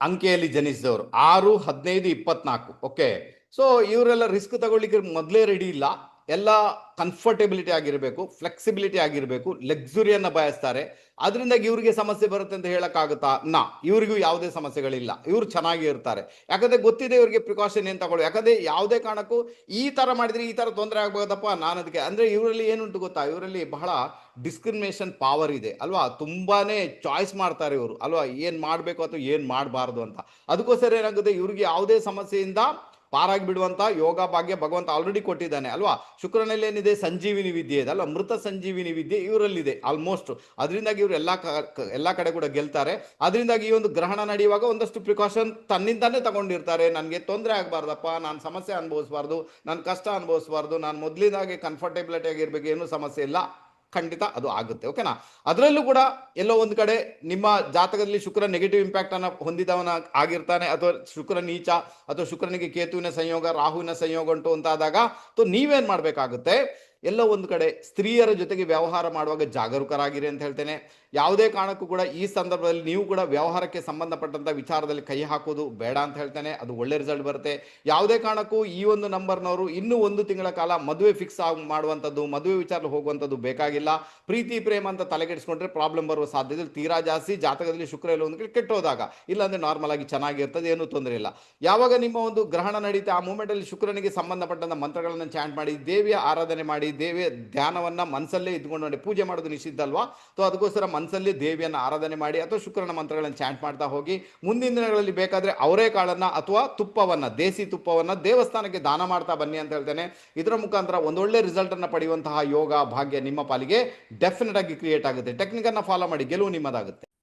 ಅಂಕೆಯಲ್ಲಿ ಜನಿಸಿದವರು ಆರು, ಹದಿನೈದು, ಇಪ್ಪತ್ನಾಲ್ಕು. ಓಕೆ ಸೊ ಇವರೆಲ್ಲ ರಿಸ್ಕ್ ತಗೊಳ್ಳಿಕ್ಕೆ ಮೊದಲೇ ರೆಡಿ ಇಲ್ಲ. ಎಲ್ಲ ಕಂಫರ್ಟೆಬಿಲಿಟಿ ಆಗಿರಬೇಕು ಫ್ಲೆಕ್ಸಿಬಿಲಿಟಿ ಆಗಿರಬೇಕು ಲಕ್ಸುರಿಯನ್ನು ಬಯಸ್ತಾರೆ. ಅದರಿಂದಾಗಿ ಇವರಿಗೆ ಸಮಸ್ಯೆ ಬರುತ್ತೆ ಅಂತ ಹೇಳೋಕ್ಕಾಗುತ್ತಾ? ನಾ. ಇವರಿಗೂ ಯಾವುದೇ ಸಮಸ್ಯೆಗಳಿಲ್ಲ. ಇವರು ಚೆನ್ನಾಗಿ ಇರ್ತಾರೆ. ಯಾಕಂದ್ರೆ ಗೊತ್ತಿದೆ ಇವರಿಗೆ ಪ್ರಿಕಾಷನ್ ಏನು ತಗೊಳ್ಳಿ. ಯಾಕಂದ್ರೆ ಯಾವುದೇ ಕಾರಣಕ್ಕೂ ಈ ತರ ಮಾಡಿದ್ರೆ ಈ ತರ ತೊಂದರೆ ಆಗ್ಬೋದಪ್ಪ ನಾನು ಅದಕ್ಕೆ ಅಂದ್ರೆ ಇವರಲ್ಲಿ ಏನುಂಟು ಗೊತ್ತಾ? ಇವರಲ್ಲಿ ಬಹಳ ಡಿಸ್ಕ್ರಿಮಿನೇಷನ್ ಪವರ್ ಇದೆ, ಅಲ್ವಾ? ತುಂಬಾನೇ ಚಾಯ್ಸ್ ಮಾಡ್ತಾರೆ ಇವರು, ಅಲ್ವಾ? ಏನು ಮಾಡಬೇಕು ಅಥವಾ ಏನು ಮಾಡಬಾರ್ದು ಅಂತ. ಅದಕ್ಕೋಸ್ಕರ ಏನಾಗುತ್ತೆ? ಇವ್ರಿಗೆ ಯಾವುದೇ ಸಮಸ್ಯೆಯಿಂದ ಪಾರಾಗಿ ಬಿಡುವಂತ ಯೋಗ ಭಾಗ್ಯ ಭಗವಂತ ಆಲ್ರೆಡಿ ಕೊಟ್ಟಿದ್ದಾನೆ, ಅಲ್ವಾ? ಶುಕ್ರನಲ್ಲಿ ಏನಿದೆ? ಸಂಜೀವಿನಿ ವಿದ್ಯೆ ಇದೆ, ಅಲ್ವಾ? ಮೃತ ಸಂಜೀವಿನಿ ವಿದ್ಯೆ ಇವರಲ್ಲಿದೆ ಆಲ್ಮೋಸ್ಟ್ ಅದರಿಂದಾಗಿ ಇವರು ಎಲ್ಲಾ ಎಲ್ಲಾ ಕಡೆ ಕೂಡ ಗೆಲ್ತಾರೆ. ಅದರಿಂದಾಗಿ ಈ ಒಂದು ಗ್ರಹಣ ನಡೆಯುವಾಗ ಒಂದಷ್ಟು ಪ್ರಿಕಾಷನ್ ತನ್ನಿಂದಾನೇ ತಗೊಂಡಿರ್ತಾರೆ. ನನಗೆ ತೊಂದರೆ ಆಗಬಾರ್ದಪ್ಪ, ನಾನು ಸಮಸ್ಯೆ ಅನುಭವಿಸಬಾರ್ದು, ನಾನು ಕಷ್ಟ ಅನುಭವಿಸಬಾರ್ದು, ನಾನು ಮೊದಲಿನಾಗೆ ಕಂಫರ್ಟೇಬಿಲಿಟಿ ಆಗಿರ್ಬೇಕು, ಏನೂ ಸಮಸ್ಯೆ ಇಲ್ಲ. ಖಂಡಿತ ಅದು ಆಗುತ್ತೆ ಓಕೆನಾ ಅದರಲ್ಲೂ ಕೂಡ ಎಲ್ಲೋ ಒಂದು ಕಡೆ ನಿಮ್ಮ ಜಾತಕದಲ್ಲಿ ಶುಕ್ರ ನೆಗೆಟಿವ್ ಇಂಪ್ಯಾಕ್ಟ್ ಅನ್ನ ಹೊಂದಿದವನ ಆಗಿರ್ತಾನೆ, ಅಥವಾ ಶುಕ್ರ ನೀಚ, ಅಥವಾ ಶುಕ್ರನಿಗೆ ಕೇತುವಿನ ಸಂಯೋಗ, ರಾಹುವಿನ ಸಂಯೋಗ ಉಂಟು ಅಂತ ಆದಾಗ ನೀವೇನು ಮಾಡ್ಬೇಕಾಗುತ್ತೆ? ಎಲ್ಲೋ ಒಂದು ಕಡೆ ಸ್ತ್ರೀಯರ ಜೊತೆಗೆ ವ್ಯವಹಾರ ಮಾಡುವಾಗ ಜಾಗರೂಕರಾಗಿರಿ ಅಂತ ಹೇಳ್ತೇನೆ. ಯಾವುದೇ ಕಾರಣಕ್ಕೂ ಕೂಡ ಈ ಸಂದರ್ಭದಲ್ಲಿ ನೀವು ಕೂಡ ವ್ಯವಹಾರಕ್ಕೆ ಸಂಬಂಧಪಟ್ಟಂಥ ವಿಚಾರದಲ್ಲಿ ಕೈ ಹಾಕೋದು ಬೇಡ ಅಂತ ಹೇಳ್ತೇನೆ. ಅದು ಒಳ್ಳೆ ರಿಸಲ್ಟ್ ಬರುತ್ತೆ. ಯಾವುದೇ ಕಾರಣಕ್ಕೂ ಈ ಒಂದು ನಂಬರ್ನವರು ಇನ್ನೂ ಒಂದು ತಿಂಗಳ ಕಾಲ ಮದುವೆ ಫಿಕ್ಸ್ ಆಗಿ ಮಾಡುವಂಥದ್ದು, ಮದುವೆ ವಿಚಾರ ಹೋಗುವಂಥದ್ದು ಬೇಕಾಗಿಲ್ಲ. ಪ್ರೀತಿ, ಪ್ರೇಮ ಅಂತ ತಲೆಗೆಡಿಸ್ಕೊಂಡ್ರೆ ಪ್ರಾಬ್ಲಮ್ ಬರುವ ಸಾಧ್ಯತೆ ತೀರಾ ಜಾಸ್ತಿ. ಜಾತಕದಲ್ಲಿ ಶುಕ್ರ, ಎಲ್ಲ ಒಂದು ಕಡೆ ಕೆಟ್ಟೋದಾಗ, ಇಲ್ಲಾಂದ್ರೆ ನಾರ್ಮಲ್ ಆಗಿ ಚೆನ್ನಾಗಿರ್ತದೆ, ಏನೂ ತೊಂದರೆ ಇಲ್ಲ. ಯಾವಾಗ ನಿಮ್ಮ ಒಂದು ಗ್ರಹಣ ನಡೀತೆ, ಆ ಮೂಮೆಂಟ್ ಅಲ್ಲಿ ಶುಕ್ರನಿಗೆ ಸಂಬಂಧಪಟ್ಟಂತ ಮಂತ್ರಗಳನ್ನು ಚಾಂಟ್ ಮಾಡಿ, ದೇವಿಯ ಆರಾಧನೆ ಮಾಡಿ ದೇವಿಯ ಧ್ಯಾನವನ್ನ ಮನಸ್ಸಲ್ಲೇ ಇದ್ಕೊಂಡು ಮಾಡಿ ಪೂಜೆ ಮಾಡೋದು ನಿಷಿದ್ಧ ಅಲ್ವಾ? ಸೊ ಅದಕ್ಕೋಸ್ಕರ ಮನಸ್ಸಲ್ಲಿ ದೇವಿಯನ್ನ ಆರಾಧನೆ ಮಾಡಿ, ಅಥವಾ ಶುಕ್ರನ ಮಂತ್ರಗಳನ್ನು ಚಾಂಟ್ ಮಾಡ್ತಾ ಹೋಗಿ, ಮುಂದಿನ ದಿನಗಳಲ್ಲಿ ಬೇಕಾದರೆ ಅವರೇ ಕಾಳನ್ನ ಅಥವಾ ತುಪ್ಪವನ್ನ, ದೇಸಿ ತುಪ್ಪವನ್ನ ದೇವಸ್ಥಾನಕ್ಕೆ ದಾನ ಮಾಡ್ತಾ ಬನ್ನಿ ಅಂತ ಹೇಳ್ತೇನೆ. ಇದರ ಮುಖಾಂತರ ಒಂದೊಳ್ಳೆ ರಿಸಲ್ಟನ್ನು ಪಡೆಯುವಂತಹ ಯೋಗ, ಭಾಗ್ಯ ನಿಮ್ಮ ಪಾಲಿಗೆ ಡೆಫಿನೆಟ್ ಆಗಿ ಕ್ರಿಯೇಟ್ ಆಗುತ್ತೆ. ಟೆಕ್ನಿಕನ್ನು ಫಾಲೋ ಮಾಡಿ, ಗೆಲುವು ನಿಮ್ಮದಾಗುತ್ತೆ.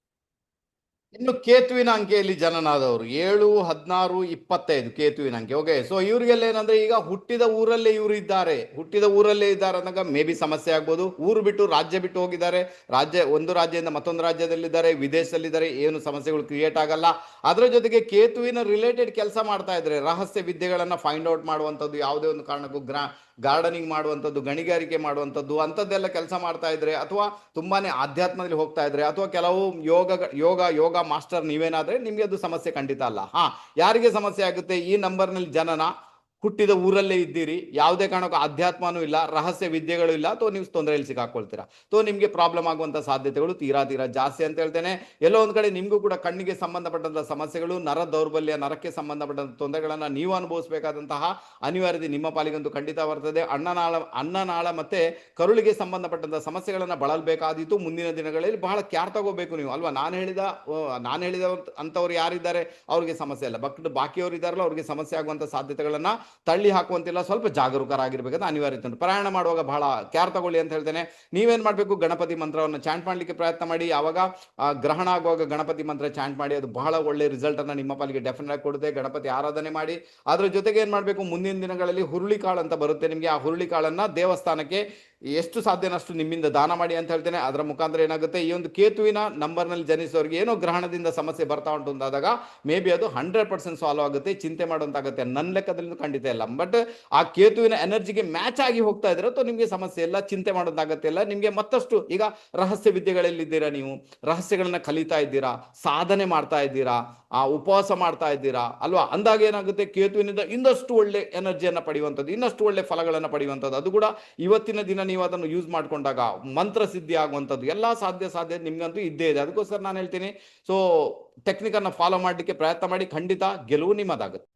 ಇನ್ನು ಕೇತುವಿನ ಅಂಕೆಯಲ್ಲಿ ಜನನಾದವರು ಏಳು, ಹದಿನಾರು, ಇಪ್ಪತ್ತೈದು ಕೇತುವಿನ ಅಂಕೆ. ಓಕೆ ಸೊ ಇವರಿಗೆಲ್ಲ ಏನಂದ್ರೆ ಈಗ ಹುಟ್ಟಿದ ಊರಲ್ಲೇ ಇವರು ಇದ್ದಾರೆ ಹುಟ್ಟಿದ ಊರಲ್ಲೇ ಇದ್ದಾರೆ ಅಂದಾಗ ಮೇ ಬಿ ಸಮಸ್ಯೆ ಆಗ್ಬೋದು. ಊರು ಬಿಟ್ಟು ರಾಜ್ಯ ಬಿಟ್ಟು ಹೋಗಿದ್ದಾರೆ. ರಾಜ್ಯ, ಒಂದು ರಾಜ್ಯದಿಂದ ಮತ್ತೊಂದು ರಾಜ್ಯದಲ್ಲಿದ್ದಾರೆ, ವಿದೇಶದಲ್ಲಿದ್ದಾರೆ, ಏನು ಸಮಸ್ಯೆಗಳು ಕ್ರಿಯೇಟ್ ಆಗಲ್ಲ. ಅದರ ಜೊತೆಗೆ ಕೇತುವಿನ ರಿಲೇಟೆಡ್ ಕೆಲಸ ಮಾಡ್ತಾ ಇದ್ದಾರೆ ರಹಸ್ಯ ವಿದ್ಯೆಗಳನ್ನ ಫೈಂಡ್ ಔಟ್ ಮಾಡುವಂಥದ್ದು ಯಾವುದೇ ಒಂದು ಕಾರಣಕ್ಕೂ ಗ್ರಾ ಗಾರ್ಡನಿಂಗ್ ಮಾಡುವಂಥದ್ದು, ಗಣಿಗಾರಿಕೆ ಮಾಡುವಂಥದ್ದು, ಅಂಥದ್ದೆಲ್ಲ ಕೆಲಸ ಮಾಡ್ತಾ ಇದ್ರೆ ಅಥವಾ ತುಂಬಾನೇ ಆಧ್ಯಾತ್ಮದಲ್ಲಿ ಹೋಗ್ತಾ ಇದ್ರೆ ಅಥವಾ ಕೆಲವು ಯೋಗ ಯೋಗ ಯೋಗ ಮಾಸ್ಟರ್ ನೀವೇನಾದರೆ ನಿಮಗೆ ಅದು ಸಮಸ್ಯೆ ಖಂಡಿತ ಅಲ್ಲ. ಹಾ, ಯಾರಿಗೆ ಸಮಸ್ಯೆ ಆಗುತ್ತೆ? ಈ ನಂಬರ್ನಲ್ಲಿ ಜನನ ಹುಟ್ಟಿದ ಊರಲ್ಲೇ ಇದ್ದೀರಿ, ಯಾವುದೇ ಕಾರಣಕ್ಕೂ ಅಧ್ಯಾತ್ಮನೂ ಇಲ್ಲ, ರಹಸ್ಯ ವಿದ್ಯೆಗಳು ಇಲ್ಲ, ಅಥವಾ ನೀವು ತೊಂದರೆಯಲ್ಲಿ ಸಿಕ್ಕಾಕೊಳ್ತೀರಾ? ಅಥವಾ ನಿಮಗೆ ಪ್ರಾಬ್ಲಮ್ ಆಗುವಂಥ ಸಾಧ್ಯತೆಗಳು ತೀರಾ ತೀರಾ ಜಾಸ್ತಿ ಅಂತ ಹೇಳ್ತೇನೆ. ಎಲ್ಲೋ ಒಂದು ಕಡೆ ನಿಮಗೂ ಕೂಡ ಕಣ್ಣಿಗೆ ಸಂಬಂಧಪಟ್ಟಂಥ ಸಮಸ್ಯೆಗಳು, ನರ ದೌರ್ಬಲ್ಯ, ನರಕ್ಕೆ ಸಂಬಂಧಪಟ್ಟಂತ ತೊಂದರೆಗಳನ್ನು ನೀವು ಅನುಭವಿಸಬೇಕಾದಂತಹ ಅನಿವಾರ್ಯತೆ ನಿಮ್ಮ ಪಾಲಿಗಂತೂ ಖಂಡಿತ ಬರ್ತದೆ. ಅಣ್ಣನಾಳ ಅನ್ನನಾಳ ಮತ್ತೆ ಕರುಳಿಗೆ ಸಂಬಂಧಪಟ್ಟಂಥ ಸಮಸ್ಯೆಗಳನ್ನು ಬಳಲಬೇಕಾದೀತು. ಮುಂದಿನ ದಿನಗಳಲ್ಲಿ ಬಹಳ ಕ್ಯಾರ್ ತಗೋಬೇಕು ನೀವು. ಅಲ್ವಾ? ನಾನು ಹೇಳಿದ ನಾನು ಹೇಳಿದ ಅಂಥವ್ರು ಯಾರಿದ್ದಾರೆ? ಅವ್ರಿಗೆ ಸಮಸ್ಯೆ ಇಲ್ಲ. ಬಟ್ ಬಾಕಿಯವರು ಇದ್ದಾರಲ್ಲ, ಅವ್ರಿಗೆ ಸಮಸ್ಯೆ ಆಗುವಂಥ ಸಾಧ್ಯತೆಗಳನ್ನ ತಳ್ಳಿ ಹಾಕುವಂತಿಲ್ಲ, ಸ್ವಲ್ಪ ಜಾಗರೂಕರಾಗಿರ್ಬೇಕಂತ ಅನಿವಾರ್ಯ ಉಂಟು. ಪ್ರಯಾಣ ಮಾಡುವಾಗ ಬಹಳ ಕ್ಯಾರ್ ತಗೊಳ್ಳಿ ಅಂತ ಹೇಳ್ತೇನೆ. ನೀವೇನು ಮಾಡಬೇಕು? ಗಣಪತಿ ಮಂತ್ರವನ್ನು ಚಾಂಟ್ ಮಾಡಲಿಕ್ಕೆ ಪ್ರಯತ್ನ ಮಾಡಿ. ಯಾವಾಗ? ಗ್ರಹಣ ಆಗುವಾಗ ಗಣಪತಿ ಮಂತ್ರ ಚಾಂಟ್ ಮಾಡಿ. ಅದು ಬಹಳ ಒಳ್ಳೆ ರಿಸಲ್ಟ್ ಅನ್ನ ನಿಮ್ಮ ಪಾಲಿಗೆ ಡೆಫಿನೆಟ್ ಆಗಿ ಕೊಡುತ್ತೆ. ಗಣಪತಿ ಆರಾಧನೆ ಮಾಡಿ. ಅದರ ಜೊತೆಗೆ ಏನು ಮಾಡಬೇಕು? ಮುಂದಿನ ದಿನಗಳಲ್ಲಿ ಹುರುಳಿ ಕಾಳು ಅಂತ ಬರುತ್ತೆ ನಿಮಗೆ. ಆ ಹುರುಳಿ ಕಾಳನ್ನು ದೇವಸ್ಥಾನಕ್ಕೆ ಎಷ್ಟು ಸಾಧ್ಯನಷ್ಟು ನಿಮ್ಮಿಂದ ದಾನ ಮಾಡಿ ಅಂತ ಹೇಳ್ತೇನೆ. ಅದರ ಮುಖಾಂತರ ಏನಾಗುತ್ತೆ, ಈ ಒಂದು ಕೇತುವಿನ ನಂಬರ್ನಲ್ಲಿ ಜನಿಸೋರಿಗೆ ಏನೋ ಗ್ರಹಣದಿಂದ ಸಮಸ್ಯೆ ಬರ್ತಾ ಉಂಟು ಅಂತಾದಾಗ ಮೇ ಬಿ ಅದು ಹಂಡ್ರೆಡ್ ಪರ್ಸೆಂಟ್ ಸಾಲ್ವ್ ಆಗುತ್ತೆ, ಚಿಂತೆ ಮಾಡುವಂತಾಗುತ್ತೆ. ನನ್ನ ಲೆಕ್ಕದಲ್ಲಿ ಖಂಡಿತ ಇಲ್ಲ. ಬಟ್ ಆ ಕೇತುವಿನ ಎನರ್ಜಿಗೆ ಮ್ಯಾಚ್ ಆಗಿ ಹೋಗ್ತಾ ಇದ್ರೆ ಅಥವಾ ನಿಮಗೆ ಸಮಸ್ಯೆ ಇಲ್ಲ, ಚಿಂತೆ ಮಾಡೋದಾಗತ್ತೆ ಇಲ್ಲ, ನಿಮಗೆ ಮತ್ತಷ್ಟು ಈಗ ರಹಸ್ಯ ವಿದ್ಯೆಗಳಲ್ಲಿದ್ದೀರಾ ನೀವು? ರಹಸ್ಯಗಳನ್ನ ಕಲಿತಾ ಇದ್ದೀರಾ? ಸಾಧನೆ ಮಾಡ್ತಾ ಇದ್ದೀರಾ? ಆ ಉಪವಾಸ ಮಾಡ್ತಾ ಇದ್ದೀರಾ? ಅಲ್ವಾ? ಅಂದಾಗ ಏನಾಗುತ್ತೆ, ಕೇತುವಿನಿಂದ ಇನ್ನಷ್ಟು ಒಳ್ಳೆ ಎನರ್ಜಿಯನ್ನು ಪಡೆಯುವಂಥದ್ದು, ಇನ್ನಷ್ಟು ಒಳ್ಳೆ ಫಲಗಳನ್ನು ಪಡೆಯುವಂಥದ್ದು. ಅದು ಕೂಡ ಇವತ್ತಿನ ದಿನ ನೀವು ಅದನ್ನು ಯೂಸ್ ಮಾಡ್ಕೊಂಡಾಗ ಮಂತ್ರ ಸಿದ್ಧಿ ಆಗುವಂಥದ್ದು ಎಲ್ಲ ಸಾಧ್ಯ ಸಾಧ್ಯ ನಿಮ್ಗಂತೂ ಇದ್ದೇ ಇದೆ. ಅದಕ್ಕೋಸ್ಕರ ನಾನು ಹೇಳ್ತೀನಿ. ಸೊ ಟೆಕ್ನಿಕನ್ನು ಫಾಲೋ ಮಾಡಲಿಕ್ಕೆ ಪ್ರಯತ್ನ ಮಾಡಿ. ಖಂಡಿತ ಗೆಲುವು ನಿಮ್ಮದಾಗುತ್ತೆ.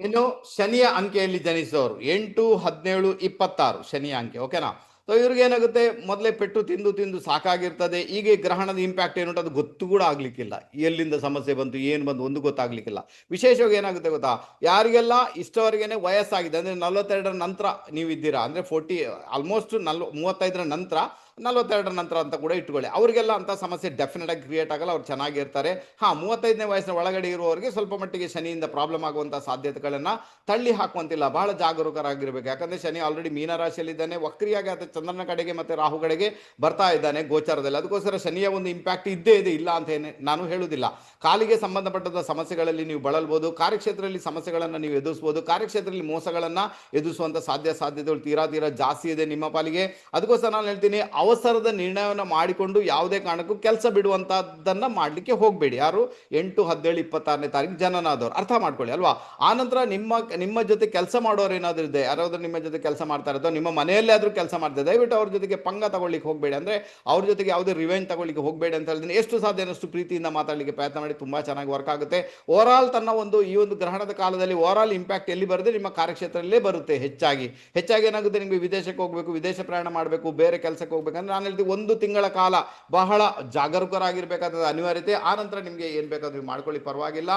ಇನ್ನು ಶನಿಯ ಅಂಕೆಯಲ್ಲಿ ಜನಿಸಿದವರು ಎಂಟು ಹದಿನೇಳು ಇಪ್ಪತ್ತಾರು ಶನಿಯ ಅಂಕೆ. ಓಕೆನಾ ಸೊ ಇವ್ರಿಗೇನಾಗುತ್ತೆ ಮೊದಲೇ ಪೆಟ್ಟು ತಿಂದು ತಿಂದು ಸಾಕಾಗಿರ್ತದೆ. ಈಗ ಗ್ರಹಣದ ಇಂಪ್ಯಾಕ್ಟ್ ಏನುಂಟು ಅದು ಗೊತ್ತು ಕೂಡ ಆಗಲಿಕ್ಕಿಲ್ಲ. ಎಲ್ಲಿಂದ ಸಮಸ್ಯೆ ಬಂತು, ಏನು ಬಂತು, ಒಂದು ಗೊತ್ತಾಗ್ಲಿಕ್ಕಿಲ್ಲ. ವಿಶೇಷವಾಗಿ ಏನಾಗುತ್ತೆ ಗೊತ್ತಾ? ಯಾರಿಗೆಲ್ಲ ಇಷ್ಟವರೆಗೇನೆ ವಯಸ್ಸಾಗಿದೆ, ಅಂದರೆ ನಲವತ್ತೆರಡರ ನಂತರ ನೀವು ಇದ್ದೀರಾ ಅಂದ್ರೆ ಫೋರ್ಟಿ ಆಲ್ಮೋಸ್ಟ್ ನಲ್ವ, ಮೂವತ್ತೈದರ ನಂತರ ನಲವತ್ತೆರಡರ ನಂತರ ಅಂತ ಕೂಡ ಇಟ್ಕೊಳ್ಳಿ. ಅವರಿಗೆಲ್ಲ ಅಂತ ಸಮಸ್ಯೆ ಡೆಫಿನೆಟ್ ಆಗಿ ಕ್ರಿಯೇಟ್ ಆಗಲ್ಲ, ಅವ್ರು ಚೆನ್ನಾಗಿರ್ತಾರೆ ಹಾ, ಮೂವತ್ತೈದನೇ ವಯಸ್ಸಿನ ಒಳಗಡೆ ಇರುವವರಿಗೆ ಸ್ವಲ್ಪ ಮಟ್ಟಿಗೆ ಶನಿಯಿಂದ ಪ್ರಾಬ್ಲಮ್ ಆಗುವಂತ ಸಾಧ್ಯತೆಗಳನ್ನ ತಳ್ಳಿ ಹಾಕುವಂತಿಲ್ಲ. ಬಹಳ ಜಾಗರೂಕರಾಗಿರ್ಬೇಕು. ಯಾಕಂದ್ರೆ ಶನಿ ಆಲ್ರೆಡಿ ಮೀನರಾಶಿಯಲ್ಲಿದ್ದಾನೆ. ವಕ್ರಿಯಾಗಿ ಆತ ಚಂದ್ರನ ಕಡೆಗೆ ಮತ್ತೆ ರಾಹು ಕಡೆಗೆ ಬರ್ತಾ ಇದ್ದಾನೆ ಗೋಚಾರದಲ್ಲಿ. ಅದಕ್ಕೋಸ್ಕರ ಶನಿಯ ಒಂದು ಇಂಪ್ಯಾಕ್ಟ್ ಇದ್ದೇ ಇದೆ, ಇಲ್ಲ ಅಂತ ನಾನು ಹೇಳುವುದಿಲ್ಲ ಕಾಲಿಗೆ ಸಂಬಂಧಪಟ್ಟದ ಸಮಸ್ಯೆಗಳಲ್ಲಿ ನೀವು ಬಳಲ್ಬೋದು. ಕಾರ್ಯಕ್ಷೇತ್ರದಲ್ಲಿ ಸಮಸ್ಯೆಗಳನ್ನು ನೀವು ಎದುರಿಸ್ಬೋದು. ಕಾರ್ಯಕ್ಷೇತ್ರದಲ್ಲಿ ಮೋಸಗಳನ್ನು ಎದುರಿಸುವಂತ ಸಾಧ್ಯ, ಸಾಧ್ಯತೆಗಳು ತೀರಾ ತೀರಾ ಜಾಸ್ತಿ ಇದೆ ನಿಮ್ಮ ಪಾಲಿಗೆ. ಅದಕ್ಕೋಸ್ಕರ ನಾನು ಹೇಳ್ತೀನಿ ಅವಸರದ ನಿರ್ಣಯವನ್ನು ಮಾಡಿಕೊಂಡು ಯಾವುದೇ ಕಾರಣಕ್ಕೂ ಕೆಲಸ ಬಿಡುವಂಥದ್ದನ್ನು ಮಾಡಲಿಕ್ಕೆ ಹೋಗಬೇಡಿ. ಯಾರು? ಎಂಟು, ಹದಿನೇಳು, ಇಪ್ಪತ್ತಾರನೇ ತಾರೀಕು ಜನನಾದವರು. ಅರ್ಥ ಮಾಡ್ಕೊಳ್ಳಿ, ಅಲ್ವಾ? ಆನಂತರ ನಿಮ್ಮ ನಿಮ್ಮ ಜೊತೆ ಕೆಲಸ ಮಾಡೋರು ಏನಾದರೂ ಇದೆ, ಯಾರಾದರೂ ನಿಮ್ಮ ಜೊತೆ ಕೆಲಸ ಮಾಡ್ತಾರೆ ಅಥವಾ ನಿಮ್ಮ ಮನೆಯಲ್ಲೇ ಆದ್ರೂ ಕೆಲಸ ಮಾಡ್ತಾರೆ ದಯವಿಟ್ಟು ಅವ್ರ ಜೊತೆಗೆ ಪಂಗ ತಗೊಳ್ಳಿಕ್ಕೆ ಹೋಗಬೇಡಿ. ಅಂದ್ರೆ ಅವ್ರ ಜೊತೆಗೆ ಯಾವುದೇ ರಿವೆಂಜ್ ತಗೊಳ್ಳಿಕ್ಕೆ ಹೋಗಬೇಡಿ ಅಂತ ಹೇಳಿದ್ರೆ ಎಷ್ಟು ಸಾಧ್ಯ ಅನ್ನಷ್ಟು ಪ್ರೀತಿಯಿಂದ ಮಾತಾಡಲಿಕ್ಕೆ ಪ್ರಯತ್ನ ಮಾಡಿ ತುಂಬಾ ಚೆನ್ನಾಗಿ ವರ್ಕ್ ಆಗುತ್ತೆ. ಓವರ್ ಆಲ್ ತನ್ನ ಒಂದು, ಈ ಒಂದು ಗ್ರಹಣದ ಕಾಲದಲ್ಲಿ ಓವರ್ ಆಲ್ ಇಂಪ್ಯಾಕ್ಟ್ ಎಲ್ಲಿ ಬರುತ್ತೆ? ನಿಮ್ಮ ಕಾರ್ಯಕ್ಷೇತ್ರದಲ್ಲೇ ಬರುತ್ತೆ ಹೆಚ್ಚಾಗಿ. ಹೆಚ್ಚಾಗಿ ಏನಾಗುತ್ತೆ? ನಿಮಗೆ ವಿದೇಶಕ್ಕೆ ಹೋಗಬೇಕು, ವಿದೇಶ ಪ್ರಯಾಣ ಮಾಡಬೇಕು, ಬೇರೆ ಕೆಲಸಕ್ಕೆ ಹೋಗ್ಬೇಕಂದ್ರೆ ನಾನು ಹೇಳ್ತೀವಿ ಒಂದು ತಿಂಗಳ ಕಾಲ ಬಹಳ ಜಾಗರೂಕರಾಗಿರ್ಬೇಕಾದ ಅನಿವಾರ್ಯತೆ, ಆ ನಂತರ ನಿಮಗೆ ಏನು ಬೇಕಾದ್ರೂ ಮಾಡ್ಕೊಳ್ಳಿ, ಪರವಾಗಿಲ್ಲ.